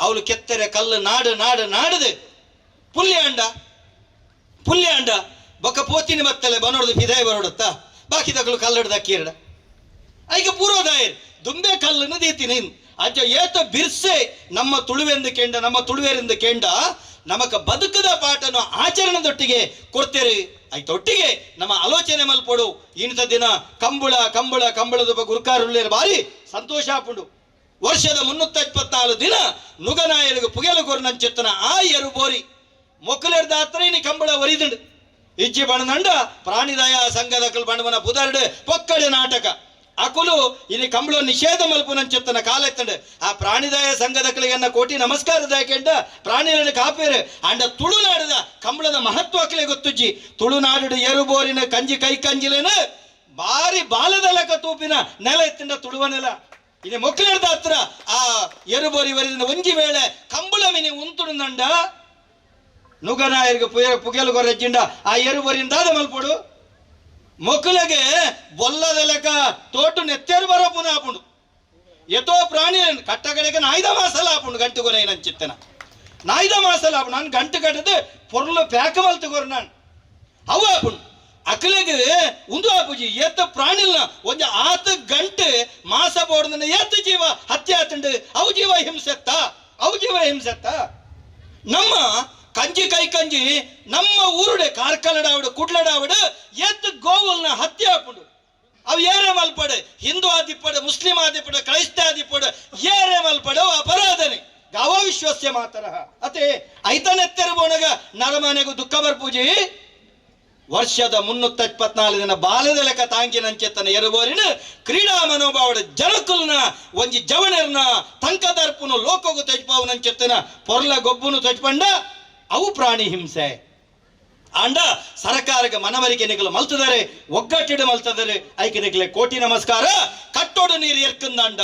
Speaker 1: ಅವಳು ಕೆತ್ತರೆ ಕಲ್ಲು ನಾಡು ನಾಡು ನಾಡದೆ. ಪುಲ್ಯ ಅಂಡ ಪುಲ್ಯ ಅಂಡ ಬೊಕ್ಕ ಪೋತಿನ ಮತ್ತಲೆ ಬನೋಡದು ಬಿದಾಯ ಬರೋಡತ್ತ? ಬಾಕಿ ತಗಲು ಕಲ್ಲಡ್ ದಕ್ಕಿರಡ ಐಗ ಪೂರ್ವದಾಯರ್ ದುಂಬೆ ಕಲ್ಲನ್ನು ದೀತೀನಿ ಅಜ್ಜ, ಏತ ಬಿರ್ಸೆ, ನಮ್ಮ ತುಳುವೆಂದು ಕೆಂಡ, ನಮ್ಮ ತುಳುವೆರಿಂದ ಕೆಂಡ. ನಮಕ ಬದುಕದ ಪಾಠನು ಆಚರಣದೊಟ್ಟಿಗೆ ಕೊಡ್ತೇರಿ. ಆಯ್ತೊಟ್ಟಿಗೆ ನಮ್ಮ ಆಲೋಚನೆ ಮಲ್ಪಡು. ಇಂಥ ದಿನ ಕಂಬಳ ಕಂಬಳ, ಕಂಬಳದ ಗುರುಕಾರುಳ್ಳೇರು ಬಾರಿ ಸಂತೋಷ ಆಪುಂಡು ವರ್ಷದ ಮುನ್ನೂತ್ತ ಇಪ್ಪತ್ನಾಲ್ಕು ದಿನ ನುಗನಾಯರಿಗೆ ಪುಗೆಲು ಕೊರ್ನಂಚೆತ್ತನ ಆ ಎರು ಬೋರಿ. ಮೊಕ್ಕಲೆರ್ದ ಹತ್ರ ಇನಿ ಕಂಬಳ ಒರಿದಂಡು. ಇಜ್ಜಿ ಬಣದಂಡ ಪ್ರಾಣಿದಯ ಸಂಘದ ಬಣವನ ಪುದರ್ಡ್ ಪೊಕ್ಕಡೆ ನಾಟಕ. ಅಕುಲು ಇಲ್ಲಿ ಕಂಬಳ ನಿಷೇಧ ಮಲ್ಪುನಂಚೆತ್ತನ ಕಾಲೆತ್ತಂಡು. ಆ ಪ್ರಾಣಿದಯ ಸಂಘದ ಕಲಿಗನ್ನ ಕೋಟಿ ನಮಸ್ಕಾರ ದಾಯಕೆಂಡ ಪ್ರಾಣಿಗಳನ್ನು ಕಾಪೇರು. ಅಂಡ ತುಳುನಾಡದ ಕಂಬಳದ ಮಹತ್ವ ಕಲೆ ಗೊತ್ತುಜ್ಜಿ. ತುಳುನಾಡು ಏರುಬೋರಿನ ಕಂಜಿ ಕೈ ಕಂಜಿಲೇನ ಬಾರಿ ಬಾಲದ ಲೆಕ್ಕ ತೂಪಿನ ನೆಲ ಎತ್ತಿಂಡ ತುಳುವ ನೆಲ. ಮೊಕ್ಕಲಿರ್ದ ಹತ್ರ ಆ ಎರುಬೋರಿ ವರದಿಂದ ಒಂಜಿ ವೇಳೆ ಕಂಬಳ ಮಿನಿ ಉಂತುಡುಂದಂಡ ನುಗನಾಯರಿಗೆ ಪುಯ ಪುಗೆಲು ಕೊರಜಿಂಡ ಆ ಎರುಬೋರಿಂದಾದ ಮಲ್ಪಡು. ಮಕ್ಕಳಿಗೆ ಬೊಲ್ಲದ ಲೆಕ್ಕ ತೋಟು ನೆತ್ತೇರು ಬರೋ ಪುನಃ ಎತೋ ಪ್ರಾಣಿ ಕಟ್ಟಗಡೆಗೆ ನಾಯ್ದ ಮಾಸಲ ಆಪುಂಡು ಗಂಟು ಕೊನೆ ನನ್ನ ಚಿತ್ತನ. ನಾಯ್ದ ಮಾಸಲ ಆಪುಂಡು ನಾನು ಗಂಟು ಕಟ್ಟದು ಪೊರ್ಲು ಪ್ಯಾಕ ಮಲ್ತು ಕೊರು ನಾನು. ಅವು ಆಪುಂಡು ಅಕಲಿಗೆ ಉಂದು ಆಪುಜಿ ಎತ್ತ ಪ್ರಾಣಿಲ್ನ ಒಂಜ ಆತ ಗಂಟೆ ಮಾಸ ಬೋರ್ಡ್ನ ಎತ್ತ ಜೀವ ಹತ್ಯೆ ಆತಂಡು, ಅವು ಜೀವ ಹಿಂಸೆತ್ತ, ಅವು ಜೀವ ಹಿಂಸೆತ್ತ. ನಮ್ಮ ಕಂಜಿ ಕೈ ಕಂಜಿ, ನಮ್ಮ ಊರುಡೆ ಕಾರ್ಕಲಡಾವಡು ಕುಡ್ಲಡಾವಡು ಎತ್ತು ಗೋವುಲ್ನ ಹತ್ಯೆ ಆಪುಂಡು. ಅವು ಏರೆ ಮಲ್ಪಡೆ, ಹಿಂದೂ ಆದಿಪಡೆ, ಮುಸ್ಲಿಂ ಆದಿಪಡೆ, ಕ್ರೈಸ್ತ ಆದಿಪಡೆ, ಏರೆ ಮಲ್ಪಡೆ ಅಪರಾಧನೆ. ಗಾವ ವಿಶ್ವಸ್ಯ ಮಾತರ ಅತೆ, ಐತನೆತ್ತೆರು ಬೋಣಗ ನರಮನೆಗೂ ದುಃಖ ಬರ್ಪೂಜಿ ವರ್ಷದ ಮುನ್ನೂತ್ತ ಇಪ್ಪತ್ನಾಲ್ಕು ದಿನ ಬಾಲ್ಯದ ಲೆಕ್ಕ ತಾಂಕಿನ ನಂಚೆತ್ತನ ಎರುಬೋರಿನ ಕ್ರೀಡಾ ಮನೋಭಾವದ ಜನಕುಲ್ನ ಒಂಜಿ ತಂಕ ತಂಕದರ್ಪುನು ಲೋಕಗು ತೆಜ್ಪಾವು ನಂಚೆತ್ತನ ಪೊರ್ಲ ಗೊಬ್ಬುನು ತಜ್ಪಂಡ ಅವು ಪ್ರಾಣಿ ಹಿಂಸೆ. ಅಂಡ ಸರಕಾರಕ್ಕೆ ಮನವರಿಕೆ ನಿಗಲು ಮಲ್ತದರೆ, ಒಗ್ಗಟ್ಟಿಡ ಮಲ್ತದರೆ ಐಕೆ ನಿಗಲೆ ಕೋಟಿ ನಮಸ್ಕಾರ. ಕಟ್ಟೋಡು ನೀರು ಎರ್ಕಂದಂಡ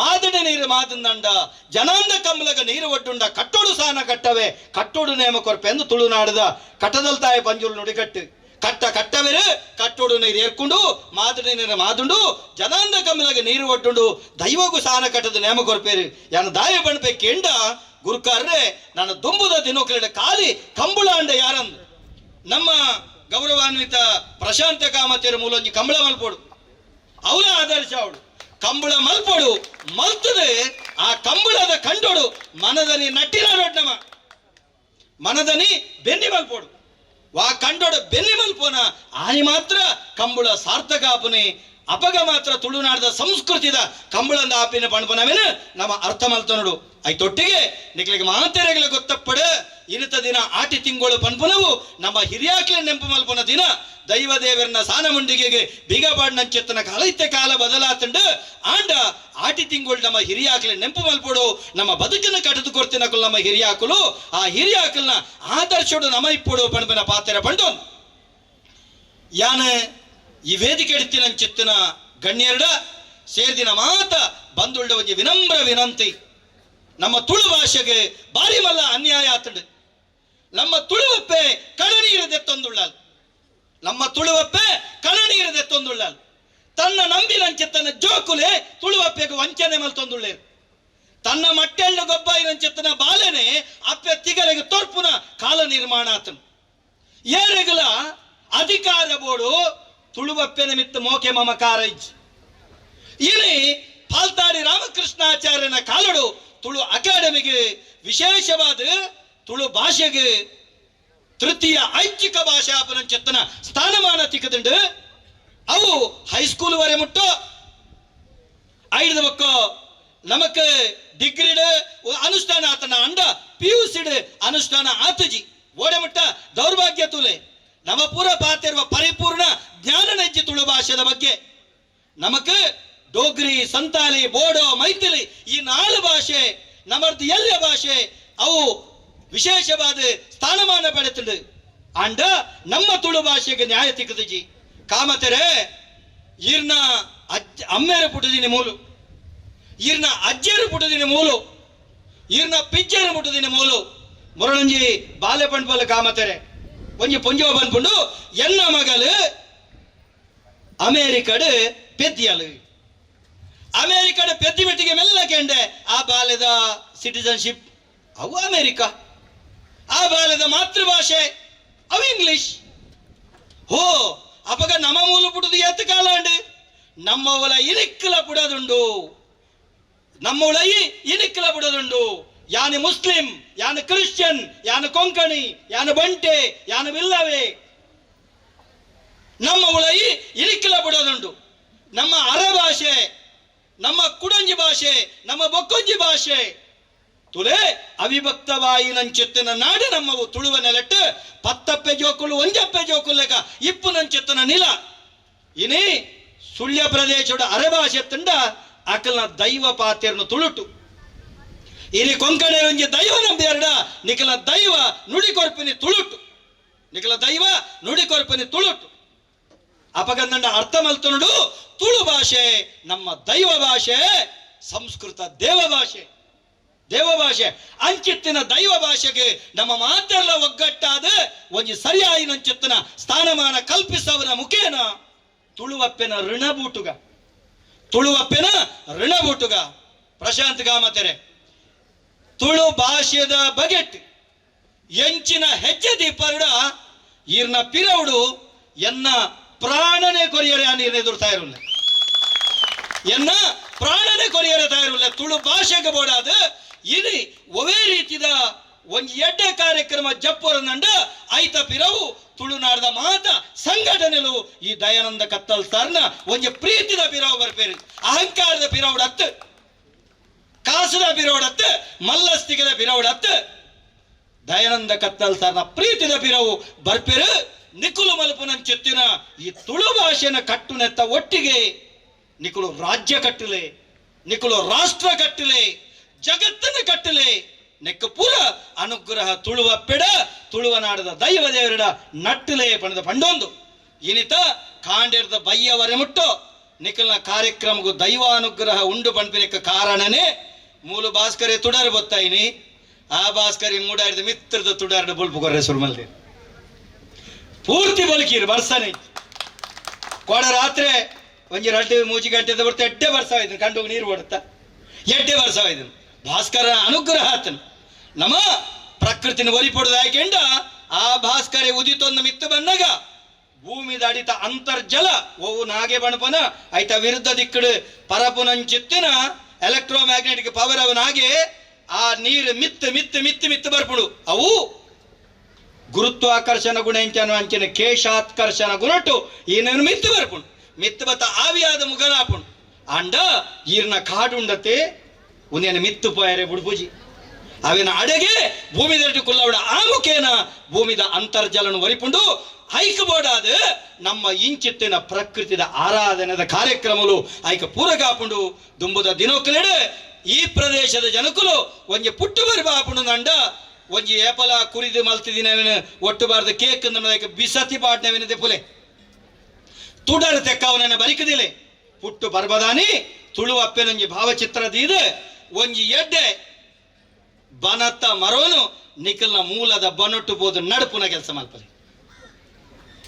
Speaker 1: ಮಾದಿಡ ನೀರು ಮಾದಂದಂಡ ಜನಾಂದ ಕಮಲಗ ನೀರು ಒಡ್ಡುಂಡ, ಕಟ್ಟೋಡು ಸಾನ ಕಟ್ಟವೆ, ಕಟ್ಟೋಡು ನೇಮ ಕೊರ್ಪೆಂದು ತುಳುನಾಡದ ಕಟ್ಟದಲ್ತಾಯ ಪಂಜುಲು ನುಡಿಕಟ್ಟು. ಕಟ್ಟ ಕಟ್ಟವೆರು, ಕಟ್ಟೋಡು ನೀರು ಏರ್ಕೊಂಡು ಮಾದಡಿ ನೀರು ಮಾದುಂಡು ಜನಾಂದ ಕಮಲಗ ನೀರು ಒಟ್ಟುಂಡು ದೈವಗು ಸಾನ ಕಟ್ಟದ ನೇಮ ಕೊರಪೇರು ಯಾನ ದಾಯ ಬಣ್ಪೆ ಕೆಂಡ, ಗುರುಕಾರ್ರೆ, ನನ್ನ ದುಂಬುದ ದಿನೋಕಲಿಡ ಕಾಲಿ ಕಂಬುಳ ಅಂಡ ಯಾರಂದು? ನಮ್ಮ ಗೌರವಾನ್ವಿತ ಪ್ರಶಾಂತ ಕಾಮತಿಯರ ಮೂಲೊಂಜಿ ಕಂಬಳ ಮಲ್ಪೋಡು. ಅವಳ ಆದರ್ಶ ಅವಳು. ಕಂಬಳ ಮಲ್ಪೋಡು, ಮಲ್ತದೆ, ಆ ಕಂಬಳದ ಕಂಡೋಡು ಮನದನಿ ನಟ್ಟಿನ ನೋಡ್ನಮ್ಮ ಮನದನಿ ಬೆನ್ನಿ ಮಲ್ಪೋಡು. ವಾ ಕಂಡೋಡ ಬೆನ್ನಿ ಮಲ್ಪೋನ, ಆನಿ ಮಾತ್ರ ಕಂಬಳ ಸಾರ್ಥಕ ಆಪನೆ ಅಪಗ ಮಾತ್ರ ತುಳುನಾಡದ ಸಂಸ್ಕೃತಿದ ಕಂಬಳಂದ ಆಪಿನ ಪಣಪನವೇನು ನಮ್ಮ ಅರ್ಥ ಮಲ್ತನೋಡು. ಐತೊಟ್ಟಿಗೆ ನಿಕ್ಲಿಗೆ ಮಾತೇರೆಗಳ ಗೊತ್ತಪ್ಪಡ ಇರುತ್ತ ದಿನ, ಆಟಿ ತಿಂಗಳು ಪನ್ಪುನವು ನಮ್ಮ ಹಿರಿಯಾಕ್ಲೆ ನೆಂಪು ಮಲ್ಪನ ದಿನ. ದೈವ ದೇವರನ್ನ ಸಾನ ಮುಂಡಿಗೆಗೆ ಬಿಗಬಾಡ್ನಂಚೆತ್ತನ ಕಲೈತೆ ಕಾಲ ಬದಲಾತಂಡ ಆಂಡ ಆಟಿ ತಿಂಗಳು ನಮ್ಮ ಹಿರಿಯಾಕಲೆ ನೆಂಪು ಮಲ್ಪಡು. ನಮ್ಮ ಬದುಕನ್ನ ಕಟ್ಟದು ಕೊಡ್ತಿನಕಲು ನಮ್ಮ ಹಿರಿಯಾಕಲು. ಆ ಹಿರಿಯಾಕಲ್ನ ಆದರ್ಶಡು ನಮ ಇಪ್ಪಡು ಪಣಬಿನ ಪಾತ್ರ ಪಂಡು ಯಾನ ಈ ವೇದಿಕೆ ಎಡ್ತಿನ ಚಿತ್ತನ ಗಣ್ಯರ್ಡ ಸೇರ್ದಿನ ಮಾತ ಬಂದುಳ್ಳ ವಿನಮ್ರ ವಿನಂತಿ. ನಮ್ಮ ತುಳು ಭಾಷೆಗೆ ಬಾರಿ ಮಲ್ಲ ಅನ್ಯಾಯ ಆತಂಡು. ನಮ್ಮ ತುಳುವಪ್ಪೆ ಕಳನೀರದೆತ್ತೊಂದುಳ್ಳಲ್ ನಮ್ಮ ತುಳುವಪ್ಪೆ ಕಳನೀರದೆತ್ತೊಂದುಳ್ಳಲ್ ತನ್ನ ನಂಬಿನಂಚೆತ್ತನ ಜೋಕುಲೆ ತುಳುವಪ್ಪೆಗೆ ವಂಚನೆ ಮಲ್ತೊಂದುಳ್ಳೇರು ತನ್ನ ಮಟ್ಟೆಳ್ಳು ಗೊಬ್ಬ ತನ್ನ ಬಾಲೆನೆ ಅಪ್ಪೆ ತಿಗಲೆಗೆ ತೋರ್ಪುನ ಕಾಲ ನಿರ್ಮಾಣ ಆತನು. ಏರೆಗಲ ಅಧಿಕಾರ ಬೋಡು ತುಳುವಪ್ಪೆ ಮಿತ್ತ ಮೋಕೆ ಮಮ ಕಾರೈಜ್ ಇನಿ ಪಾಲ್ತಾಡಿ ರಾಮಕೃಷ್ಣಾಚಾರ್ಯನ ಕಾಲಡು ತುಳು ಅಕಾಡೆಮಿಗೆ ವಿಶೇಷವಾದ ತುಳು ಭಾಷೆಗೆ ತೃತೀಯ ಐಚ್ಛಿಕ ಭಾಷಾ ಚೆತ್ತನ ಸ್ಥಾನಮಾನ ತಿಕ್ಕದುಂಡು ಅವು ಹೈಸ್ಕೂಲ್ ವರೆ ಮುಟ್ಟು. ಐದು ಬಕ್ಕ ನಮಕ್ ಡಿಗ್ರಿಡ್ ಅನುಷ್ಠಾನ ಆತನ ಅಂಡ ಪಿ ಯು ಸಿಡ್ ಅನುಷ್ಠಾನ ಆತಜಿ. ಓಡೆ ಮುಟ್ಟ ದೌರ್ಭಾಗ್ಯ ತುಲೆ. ನಮ ಪೂರ ಪಾತಿರುವ ಪರಿಪೂರ್ಣ ಜ್ಞಾನ ನೆಜ್ಜಿ ತುಳು ಭಾಷೆದ ಬಗ್ಗೆ. ನಮಕ್ ಡೋಗ್ರಿ, ಸಂತಾಲಿ, ಬೋಡೋ, ಮೈಥಿಲಿ ಈ ನಾಲ್ಕು ಭಾಷೆ ನಮರ್ದು ಎಲ್ಲ ಭಾಷೆ, ಅವು ವಿಶೇಷವಾದ ಸ್ಥಾನಮಾನ ಪಡೆತುಂಡು ಅಂಡ ನಮ್ಮ ತುಳು ಭಾಷೆಗೆ ನ್ಯಾಯ ತಿಕ್ಕದಜಿ ಕಾಮತರೆ ಇರ್ನ ಅಜ್ಜ ಅಮ್ಮೆರ ಪುಟದಿನ ಮೂಲು. ಇರ್ನ ಅಜ್ಜರು ಪುಟದಿನ ಮೂಲು. ಇರ್ನ ಪಿಜ್ಜರು ಪುಟದಿನ ಮೂಲು. ಮುರಳಂಜಿ ಬಾಲೆ ಪಂಡ್ಪಲ್ಲ ಕಾಮತೆರೆ. ಒಂಜಿ ಪೊಂಜೋ ಬಂದ್ಪುಂಡು ಎನ್ನ ಮಗಲು ಅಮೇರಿಕಡ್ ಪೆದ್ದಿಯಲು. ಅಮೇರಿಕದ ಪೆದ್ದಿ ಮೆಟ್ಟಿಗೆ ಮೆಲ್ಲ ಕೆಂಡೆ, ಆ ಬಾಲ್ಯದ ಸಿಟಿಸನ್ಶಿಪ್ ಅವು ಅಮೇರಿಕ. ಆ ಬಾಲ್ಯದ ಮಾತೃಭಾಷೆ, ಅವು ಇಂಗ್ಲಿಷ್. ಹೋ, ಅಪಗ ನಮ ಮೂಲ ಪುಟದು ಎತ್ತ ಕಾಲ ಅಂಡು ನಮ್ಮ ಒಳ ಇನಿಕ್ಕಲ ನಮ್ಮ ಒಳ ಇನಿಕ್ಕಲ ಪುಡದುಂಡು. ಯಾನು ಮುಸ್ಲಿಂ, ಯಾನು ಕ್ರಿಶ್ಚಿಯನ್, ಯಾನು ಕೊಂಕಣಿ, ಯಾನು ಬಂಟೆ, ಯಾನು ಬಿಲ್ಲವೆ. ನಮ್ಮ ಒಳ ಇರಿಕಲ ಬಿಡೋದುಂಡು ನಮ್ಮ ಅರ ಭಾಷೆ ನಮ್ಮ ಕುಡಂಜಿ ಭಾಷೆ, ನಮ್ಮ ಬೊಕ್ಕೊಂಜಿ ಭಾಷೆ. ತುಲೆ ಅವಿಭಕ್ತವಾಯಿ ನಂಚೆತ್ತನ ನಾಡು ನಮ್ಮವು ತುಳುವ ನೆಲೆಟ್ಟು, ಪತ್ತಪ್ಪೆ ಜೋಕುಲು, ಒಂಜಪ್ಪೆ ಜೋಕುಲೆಕ ಇಪ್ಪು ನಂಚೆತ್ತನ ನಿಲ. ಇನಿ ಸುಳ್ಯ ಪ್ರದೇಶದ ಅರೆಭಾಷೆ ತಂಡ ಅಕಲ್ನ ದೈವ ಪಾತ್ಯರನ್ನು ತುಳುಟು. ಇಲ್ಲಿ ಕೊಂಕಣೆ ಒಂಜಿ ದೈವ ನಂಬಿಯರ್ಡ ನಿಖಲ ದೈವ ನುಡಿ ಕೊರ್ಪಿನಿ ತುಳುಟು. ನಿಖಲ ದೈವ ನುಡಿ ಕೊರ್ಪಿನಿ ತುಳುಟು. ಅಪಗಂದಂಡ ಅರ್ಥ ಮಲ್ತನುಡು, ತುಳು ಭಾಷೆ ನಮ್ಮ ದೈವ ಭಾಷೆ, ಸಂಸ್ಕೃತ ದೇವ ಭಾಷೆ. ದೇವ ಭಾಷೆ ಅಂಚಿತ್ತಿನ ದೈವ ಭಾಷೆಗೆ ನಮ್ಮ ಮಾತೆಲ್ಲ ಒಗ್ಗಟ್ಟಾದ ಒಂಜಿ ಸರಿಯಾಗಿ ನಂಚಿತ್ತಿನ ಸ್ಥಾನಮಾನ ಕಲ್ಪಿಸವರ ಮುಖೇನ ತುಳುವಪ್ಪೆನ ಋಣಬೂಟುಗ. ತುಳುವಪ್ಪೆನ ಋಣಬೂಟುಗ. ಪ್ರಶಾಂತ್ ಗಾಮತೆರೆ, ತುಳು ಭಾಷೆದ ಬಗೆಟ್, ಎಂಚಿನ ಹೆಜ್ಜೆ ದೀಪರ್ಡ ಈರ್ನ ಪಿರವುಡು, ಎನ್ನ ಪ್ರಾಣನೆ ಕೊರಿಯರೆ ನೀರ್ನ ಎದುರು ಇರಲ್ಲ. ಎನ್ನ ಪ್ರಾಣನೆ ಕೊರಿಯರೆ ತಾಯಿರಲ್ಲ ತುಳು ಭಾಷೆಗೆ ಬೋಡಾದ ಇನಿ ಒವೇ ರೀತಿದ ಒಂದು ಎಡ್ಡೆ ಕಾರ್ಯಕ್ರಮ ಜಪ್ಪರನಂಡ ಐತ ಪಿರವು ತುಳುನಾಡದ ಮಾತ ಸಂಘಟನೆಲು ಈ ದಯಾನಂದ ಕತ್ತಲ್ ಸರ್ನ ಒಂಜಿ ಪ್ರೀತಿದ ಪಿರವು ಬರ್ಪೇರಿ. ಅಹಂಕಾರದ ಪಿರವುಡತ್ತು ಕಾಸದ ಪಿರವುಡತ್ತು ಮಲ್ಲಸ್ತಿಗದ ಪಿರವುಡತ್ತು ದಯಾನಂದ ಕತ್ತಲ್ ಸರ್ನ ಪ್ರೀತಿದ ಪಿರವು ಬರ್ಪೆರು. ನಿಕುಲು ಮಲ್ಪುನ ಚೆತ್ತಿನ ಈ ತುಳು ಭಾಷೆನ ಕಟ್ಟುನೆತ್ತ ಒಟ್ಟಿಗೆ ನಿಕುಲು ರಾಜ್ಯ ಕಟ್ಟಲೆ, ನಿಕುಲು ರಾಷ್ಟ್ರ ಕಟ್ಟಲೆ. ಜಗತ್ತನ್ನ ಕಟ್ಟಲೆ. ನೆಕ್ಕ ಪೂರ ಅನುಗ್ರಹ ತುಳುವ ಪೆಡ, ತುಳುವ ನಾಡದ ದೈವ ದೇವರಿಡ ನಟ್ಟಲೆ ಪಣದ ಪಂಡೊಂದು. ಇನಿತ ಕಾಂಡಿರ್ದ ಬಯ್ಯವರೆ ಮುಟ್ಟು. ನಿಖಲ್ನ ಕಾರ್ಯಕ್ರಮಗೂ ದೈವಾನುಗ್ರಹ ಉಂಡು ಪಂಪಿನಕ್ಕ ಕಾರಣನೇ ಮೂಲು ಭಾಸ್ಕರಿ ತುಡರ್ ಬತ್ತಾಯಿನಿ ಆ ಭಾಸ್ಕರಿ ಮೂಡಾಡಿದ ಮಿತ್ರದ ತುಡಾರ್ಡ ಬುಲ್ಪು ಕೊರ್ರೆ ಮಲ್ಲೆ ಪೂರ್ತಿ ಬದುಕಿರು ಬರ್ಸನೆ. ಕೊಡ ರಾತ್ರಿ ಒಂಜಿ ರಡ್ಡೆ ಮೂಜಿ ಗಂಟೆ ಬರ್ತಾ ಎಡ್ಡೆ ಬರ್ಸಾವ ಇದನ್ನು ಕಂಡು ನೀರು ಓಡುತ್ತಾ. ಎಡ್ಡೆ ಬರ್ಸಾವ ಇದ್ರು ಅನುಗ್ರಹ ಆತನು. ನಮ್ಮ ಪ್ರಕೃತಿನ ಒಲಿಪೊಡದ ಆಯ್ಕೆಂಡ ಆ ಭಾಸ್ಕರ ಉದಿತೊಂದು ಮಿತ್ತು ಬಂದಾಗ ಭೂಮಿ ದಾಡಿತ ಅಂತರ್ಜಲ ಓವು ನಾಗೆ ಬಣಪನ ಐತ ವಿರುದ್ಧ ದಿಕ್ಕಡು ಪರಪುನಂಚಿತ್ತಿನ ಎಲೆಕ್ಟ್ರೋಮ್ಯಾಗ್ನೆಟಿಕ್ ಪವರ್ ಅವನಾಗೆ ಆ ನೀರು ಮಿತ್ತು ಮಿತ್ತು ಮಿತ್ತು ಮಿತ್ತು ಬರ್ಪುಡು. ಅವು ಗುರುತ್ವಾಕರ್ಷಣ ಗುಣ ಎಂಚನ ಅಂಚಿನ ಕೇಶಾತ್ಕರ್ಷಣ ಗುಣಟ್ಟು ಈನನ್ನು ಮಿತ್ತು ಬರ್ಪುಂಡು. ಮಿತ್ತು ಬತ್ತ ಆವಿಯಾದ ಮುಗಲಾಪುಂಡು ಅಂಡ ಈರ್ನ ಕಾಡುಂಡತೆ ಉನ್ನೇನ ಮಿತ್ತು ಪೋಯರೆ ಬುಡ್ಬುಜಿ ಅವಿನ ಅಡೆಗೆ ಭೂಮಿ ದಟ್ಟು ಕುಲ್ಲವಡ ಆ ಮುಖೇನ ಭೂಮಿದ ಅಂತರ್ಜಲನ ಒರಿಪುಂಡು. ಐಕ ಬೋಡಾದ ನಮ್ಮ ಇಂಚಿತ್ತಿನ ಪ್ರಕೃತಿದ ಆರಾಧನೆದ ಕಾರ್ಯಕ್ರಮಲು ಐಕ ಪೂರಕಾಪುಂಡು ದುಂಬುದ ದಿನೊಕ್ಕಲೆಡೆ ಈ ಪ್ರದೇಶದ ಜನಕುಲು ಒಂಜಿ ಪುಟ್ಟು ಬರಿಬಾಪುಂಡು ನಂಡ. ಒಂಜಿ ಏಪಲ ಕುರಿದು ಮಲ್ತಿದಿನವಿನ ಒಟ್ಟು ಬಾರದ ಕೇಕ್ ಬಿಸತಿ ಪಾಡ್ನವಿನದೆ ಪುಲೆ ತುಡರ ತೆಕ್ಕವನನ್ನ ಬರಿಕದಿಲೆ ಪುಟ್ಟು ಬರ್ಬದಾನಿ ತುಳು ಅಪ್ಪೆನೊಂಜಿ ಭಾವಚಿತ್ರ ದೀದ. ಒಂಜಿ ಎಡ್ಡೆ. ಬನತ್ತ ಮರೋನು, ನಿಖಲ್ನ ಮೂಲದ ಬನಟ್ಟು ಬೋದು ನಡುಪುನ ಕೆಲಸ ಮಲ್ಪಲಿ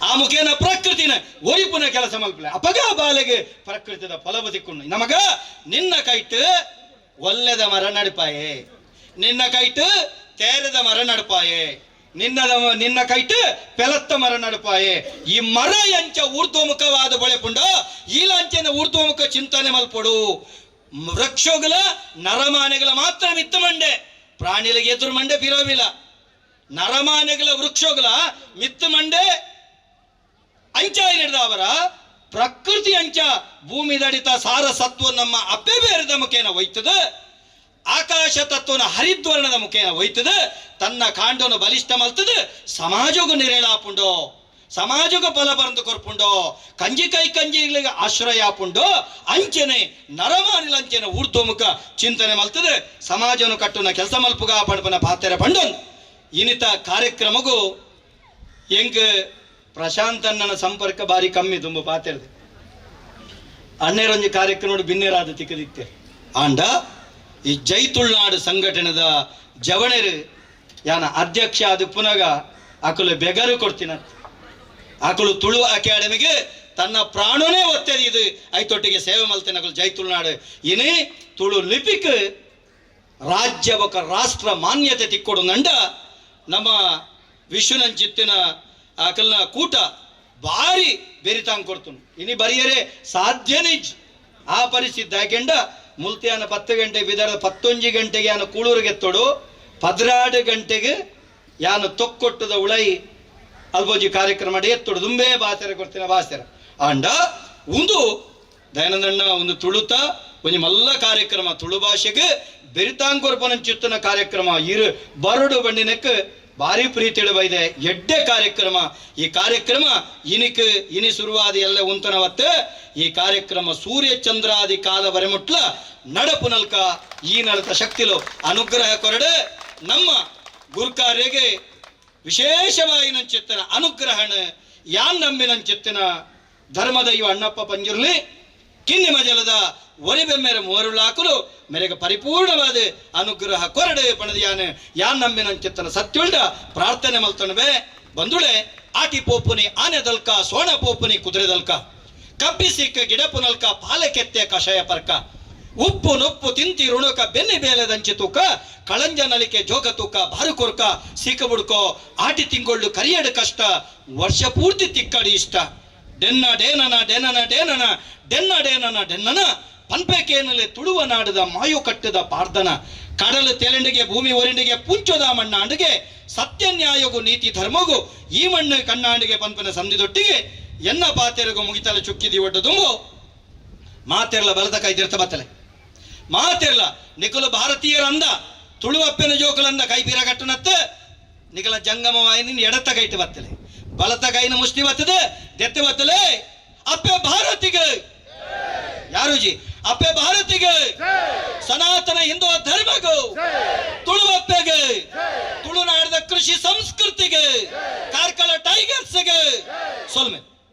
Speaker 1: ಆ ಮುಖೇನ ಪ್ರಕೃತಿನ ಒರಿಪುನ ಕೆಲಸ ಮಲ್ಪಲೆ ಅಪಗ ಬಾಲೆಗೆ ಪ್ರಕೃತಿದ ಫಲವ ತಿಕ್ಕೊಂಡು ನಮಗ ನಿನ್ನ ಕೈಟ್ ಒಲ್ಲೆದ ಮರ ನಡಪಾಯೇ. ನಿನ್ನ ಕೈಟ್ ತೇರದ ಮರ ನಡಪಾಯೇ. ನಿನ್ನದ ನಿನ್ನ ಕೈಟ್ ಪೆಲತ್ತ ಮರ ನಡಪಾಯೇ. ಈ ಮರ ಎಂಚ ಊರ್ಧ್ವಮುಖವಾದ ಬಳೆಪುಂಡ ಈ ಲಂಚನ ಊರ್ಧ್ವಮುಖ ಚಿಂತನೆ ಮಲ್ಪಡು. ವೃಕ್ಷೋಗಲ ನರಮಾನೆಗಳ ಮಾತ್ರ ಮಿತ್ತ ಮಂಡೆ. ಪ್ರಾಣಿಗಳಿಗೆ ಎದುರು ಮಂಡೆ ಬಿರೋವಿಲ್ಲ. ನರಮಾನೆಗಳ ವೃಕ್ಷೋಗಲ ಮಿತ್ತು ಮಂಡೆ. ಅಂಚ ಏನಿಡ್ದ ಅವರ? ಪ್ರಕೃತಿ ಅಂಚ. ಭೂಮಿ ದಡಿತ ಸಾರ ಸತ್ವ ನಮ್ಮ ಅಪ್ಪೆ ಬೇರೆದ ಮುಖೇನ ಒಯ್ತದ ಆಕಾಶ ತತ್ವನ ಹರಿದ್ವರ್ಣದ ಮುಖೇನ ಒಯ್ತದ ತನ್ನ ಕಾಂಡವನ್ನು ಬಲಿಷ್ಠ ಮಲ್ತದ. ಸಮಾಜಗೂ ನಿರೇಳಾಪುಂಡೋ. ಸಮಾಜಗ ಬಲ ಬರಂದು ಕೊರ್ಪುಂಡು, ಕಂಜಿ ಕೈ ಕಂಜಿಗಳಿಗೆ ಆಶ್ರಯ ಆಪುಂಡೋ ಅಂಚನೆ ನರಮಾನಿಲ ಅಂಚನೆ ಊರ್ಧ್ವಮುಖ ಚಿಂತನೆ ಮಲ್ತದೆ. ಸಮಾಜವನ್ನು ಕಟ್ಟುನ ಕೆಲಸ ಮಲ್ಪುಗ, ಪಡಪನ ಪಾತೆರ ಪಂಡು ಇನಿತ ಕಾರ್ಯಕ್ರಮಗೂ ಹೆಂಗ ಪ್ರಶಾಂತ್ ಸಂಪರ್ಕ ಬಾರಿ ಕಮ್ಮಿ ತುಂಬ ಪಾತೆರ್ದೆ. ಅಣ್ಣೇರೊಂದು ಕಾರ್ಯಕ್ರಮ ಭಿನ್ನೇರಾದ ತಿಕ್ಕದಿತ್ತೆ ಆಂಡ, ಈ ಜೈ ತುಳ್ನಾಡು ಸಂಘಟನೆದ ಜವಣರು ಯಾನ ಅಧ್ಯಕ್ಷ ಅದು ಪುನಗ ಆಕಲು ಬೆಗರು ಕೊಡ್ತೀನ ಆಕಳು ತುಳು ಅಕಾಡೆಮಿಗೆ ತನ್ನ ಪ್ರಾಣನೇ ಒತ್ತೇది ಇದು. ಐತೊಟ್ಟಿಗೆ ಸೇವೆ ಮಲ್ತೇನೆ ಆಕಳು ಜೈ ತುಳುನಾಡು. ಇನಿ ತುಳು ಲಿಪಿಕ್ ರಾಜ್ಯ ಬೊಕ ರಾಷ್ಟ್ರ ಮಾನ್ಯತೆ ತಿಕ್ಕೊಡು ನಂಡ ನಮ್ಮ ವಿಶ್ವನನ್ ಚಿತ್ತಿನ ಆಕಲ್ನ ಕೂಟ ಭಾರಿ ಬೆರಿತಾಂಗ್ ಕೊಡ್ತು ಇನಿ ಬರಿಯರೆ ಸಾಧ್ಯನೇ. ಆ ಪರಿಸ್ಥಿತಿ ಯಾಕೆಂಡ ಮುಲ್ತಿಯಾನ ಪತ್ತು ಗಂಟೆ ಬಿದರದ ಪತ್ತೊಂಜಿ ಗಂಟೆಗೆ ಯಾನು ಕೂಳೂರಿಗೆ ಎತ್ತೋಡು. ಪದ್ರಾಡು ಗಂಟೆಗೆ ಯಾನು ತೊಕ್ಕೊಟ್ಟದ ಉಳೈ ಅಲ್ಬೋಜಿ ಕಾರ್ಯಕ್ರಮ ಎತ್ತೋಡು ದುಂಬೇ ಬಾಸೆರ ಕೊರ್ತಿನ ಬಾಸೆರ ಆಂಡ ಒಂದು ದಯಾನಂದಣ್ಣ ಒಂದು ತುಳುತ, ಒಂಜಿ ಮಲ್ಲ ಕಾರ್ಯಕ್ರಮ, ತುಳು ಭಾಷೆಗೆ ಬೆರಿತಾಂಕೊರ್ಪನ ಚಿತ್ತನ ಕಾರ್ಯಕ್ರಮ, ಇರು ಬರಡು ಬಂಡಿನಕ್ಕೆ ಭಾರಿ ಪ್ರೀತಿ ಬೈದೆ. ಎಡ್ಡೆ ಕಾರ್ಯಕ್ರಮ. ಈ ಕಾರ್ಯಕ್ರಮ ಇನಿಕ್, ಇನಿ ಶುರುವಾದ ಎಲ್ಲ ಉಂತನವತ್ತೆ ಈ ಕಾರ್ಯಕ್ರಮ ಸೂರ್ಯ ಚಂದ್ರಾದಿ ಕಾಲ ಬರೆಮುಟ್ಲ ನಡಪು ನಲ್ಕ ಈ ನಡತ ಶಕ್ತಿಲು ಅನುಗ್ರಹ ಕೊರಡೆ ನಮ್ಮ ಗುರುಕಾರ್ಯಗೆ ವಿಶೇಷವಾಗಿ ನಂಚಿತ್ತಿನ ಅನುಗ್ರಹಣ, ಯಾನ್ ನಂಬಿನ ಚಿತ್ತಿನ ಧರ್ಮದೈವ ಅಣ್ಣಪ್ಪ ಪಂಜುರ್ಲಿ ಕಿನ್ನಿಮ ಜಲದ ಒರಿಬೆಮ್ಮೆರ ಮೋರುಳಾಕಲು ಮೇರೆಗೆ ಪರಿಪೂರ್ಣವಾದ ಅನುಗ್ರಹ ಕೊರಡೆ ಪಣದಿಯಾನೆ ಯಾನ್ ನಂಬಿನ ಚಿತ್ತನ ಸತ್ಯುಳ್ಳ ಪ್ರಾರ್ಥನೆ ಮಲ್ತಣವೆ. ಬಂದುಳೆ ಆಟಿ ಪೋಪುನಿ, ಆನೆ ದಲ್ಕ, ಸೋಣ ಪೋಪುನಿ, ಕುದುರೆ ದಲ್ಕ ಕಬ್ಬಿ ಸಿಕ್ಕ ಗಿಡಪು ನಲ್ಕ, ಪಾಲಕೆತ್ತೆ, ಕಷಾಯ ಪರ್ಕ. ಉಪ್ಪು ನೊಪ್ಪು ತಿಂತಿ ರುಣಕ ಬೆನ್ನಿ ಬೇಲೆದಂಚಿ ತೂಕ, ಕಳಂಜ ನಲಿಕೆ, ಜೋಗ ತೂಕ, ಬಾರು ಕೊರ್ಕ, ಸೀಕ ಆಟಿ ತಿಂಗೊಳ್ಳು ಕರಿಯಡ ಕಷ್ಟ, ವರ್ಷ ಪೂರ್ತಿ ತಿಕ್ಕಡಿ ಇಷ್ಟ. ಡೆನ್ನ ಡೇನನ, ಡೆನನ ಡೇನನ, ಡೆನ್ನ ಡೇನನ ಡೆನ್ನನ ಪನ್ಪೆಕೇನಲೆ ತುಳುವ ನಾಡದ ಮಾಯು ಕಟ್ಟದ ಪಾರ್ದನ. ಕಡಲು ತೆಲೆಂಡಿಗೆ, ಭೂಮಿ ಒರಿಂಡಿಗೆ, ಪುಂಚೋದ ಮಣ್ಣಾಂಡಿಗೆ ಸತ್ಯ ನ್ಯಾಯಗು, ನೀತಿ ಧರ್ಮಗೂ, ಈ ಮಣ್ಣು ಕಣ್ಣಾಂಡಿಗೆ ಪನ್ಪನ ಸಂಧಿದೊಟ್ಟಿಗೆ, ಎನ್ನ ಪಾತೆರಿಗೂ ಮುಗಿತಲ ಚುಕ್ಕಿದಿ ಒಡ್ಡ ತುಂಬು ಮಾತೆರ್ಲ ಬಲದ ಕೈ ತಿರ್ತ ಬತ್ತಲೆ. ಮಾತೆರ್ಲ ನಿಖಲು ಭಾರತೀಯರಂದ, ತುಳುವಪ್ಪೆನ ಜೋಕಲಂದ ಕೈ ಬೀರಗಟ್ಟನತ್ತ ನಿಖಲ ಜಂಗಮವಾಯಿ ನಿನ್ ಎಡತ ಕೈಟ್ ಬತ್ತಲೆ. ಬಲತ ಕೈನ ಮುಷ್ಟಿ ಬತ್ತದೆ, ದೆತ್ತೆ ಬತ್ತಲೆ. ಅಪ್ಪೆ ಭಾರತಿಗೆ. ಯಾರು ಜಿ? ಅಪ್ಪೆ ಭಾರತಿಗೆ. ಸನಾತನ ಹಿಂದೂ ಧರ್ಮಗೂ. ತುಳುವಪ್ಪೆಗೆ. ತುಳುನಾಡದ ಕೃಷಿ ಸಂಸ್ಕೃತಿಗೆ. ಕಾರ್ಕಳ ಟೈಗರ್ಸ್ಗೆ. ಸೊಲ್ಮೆ.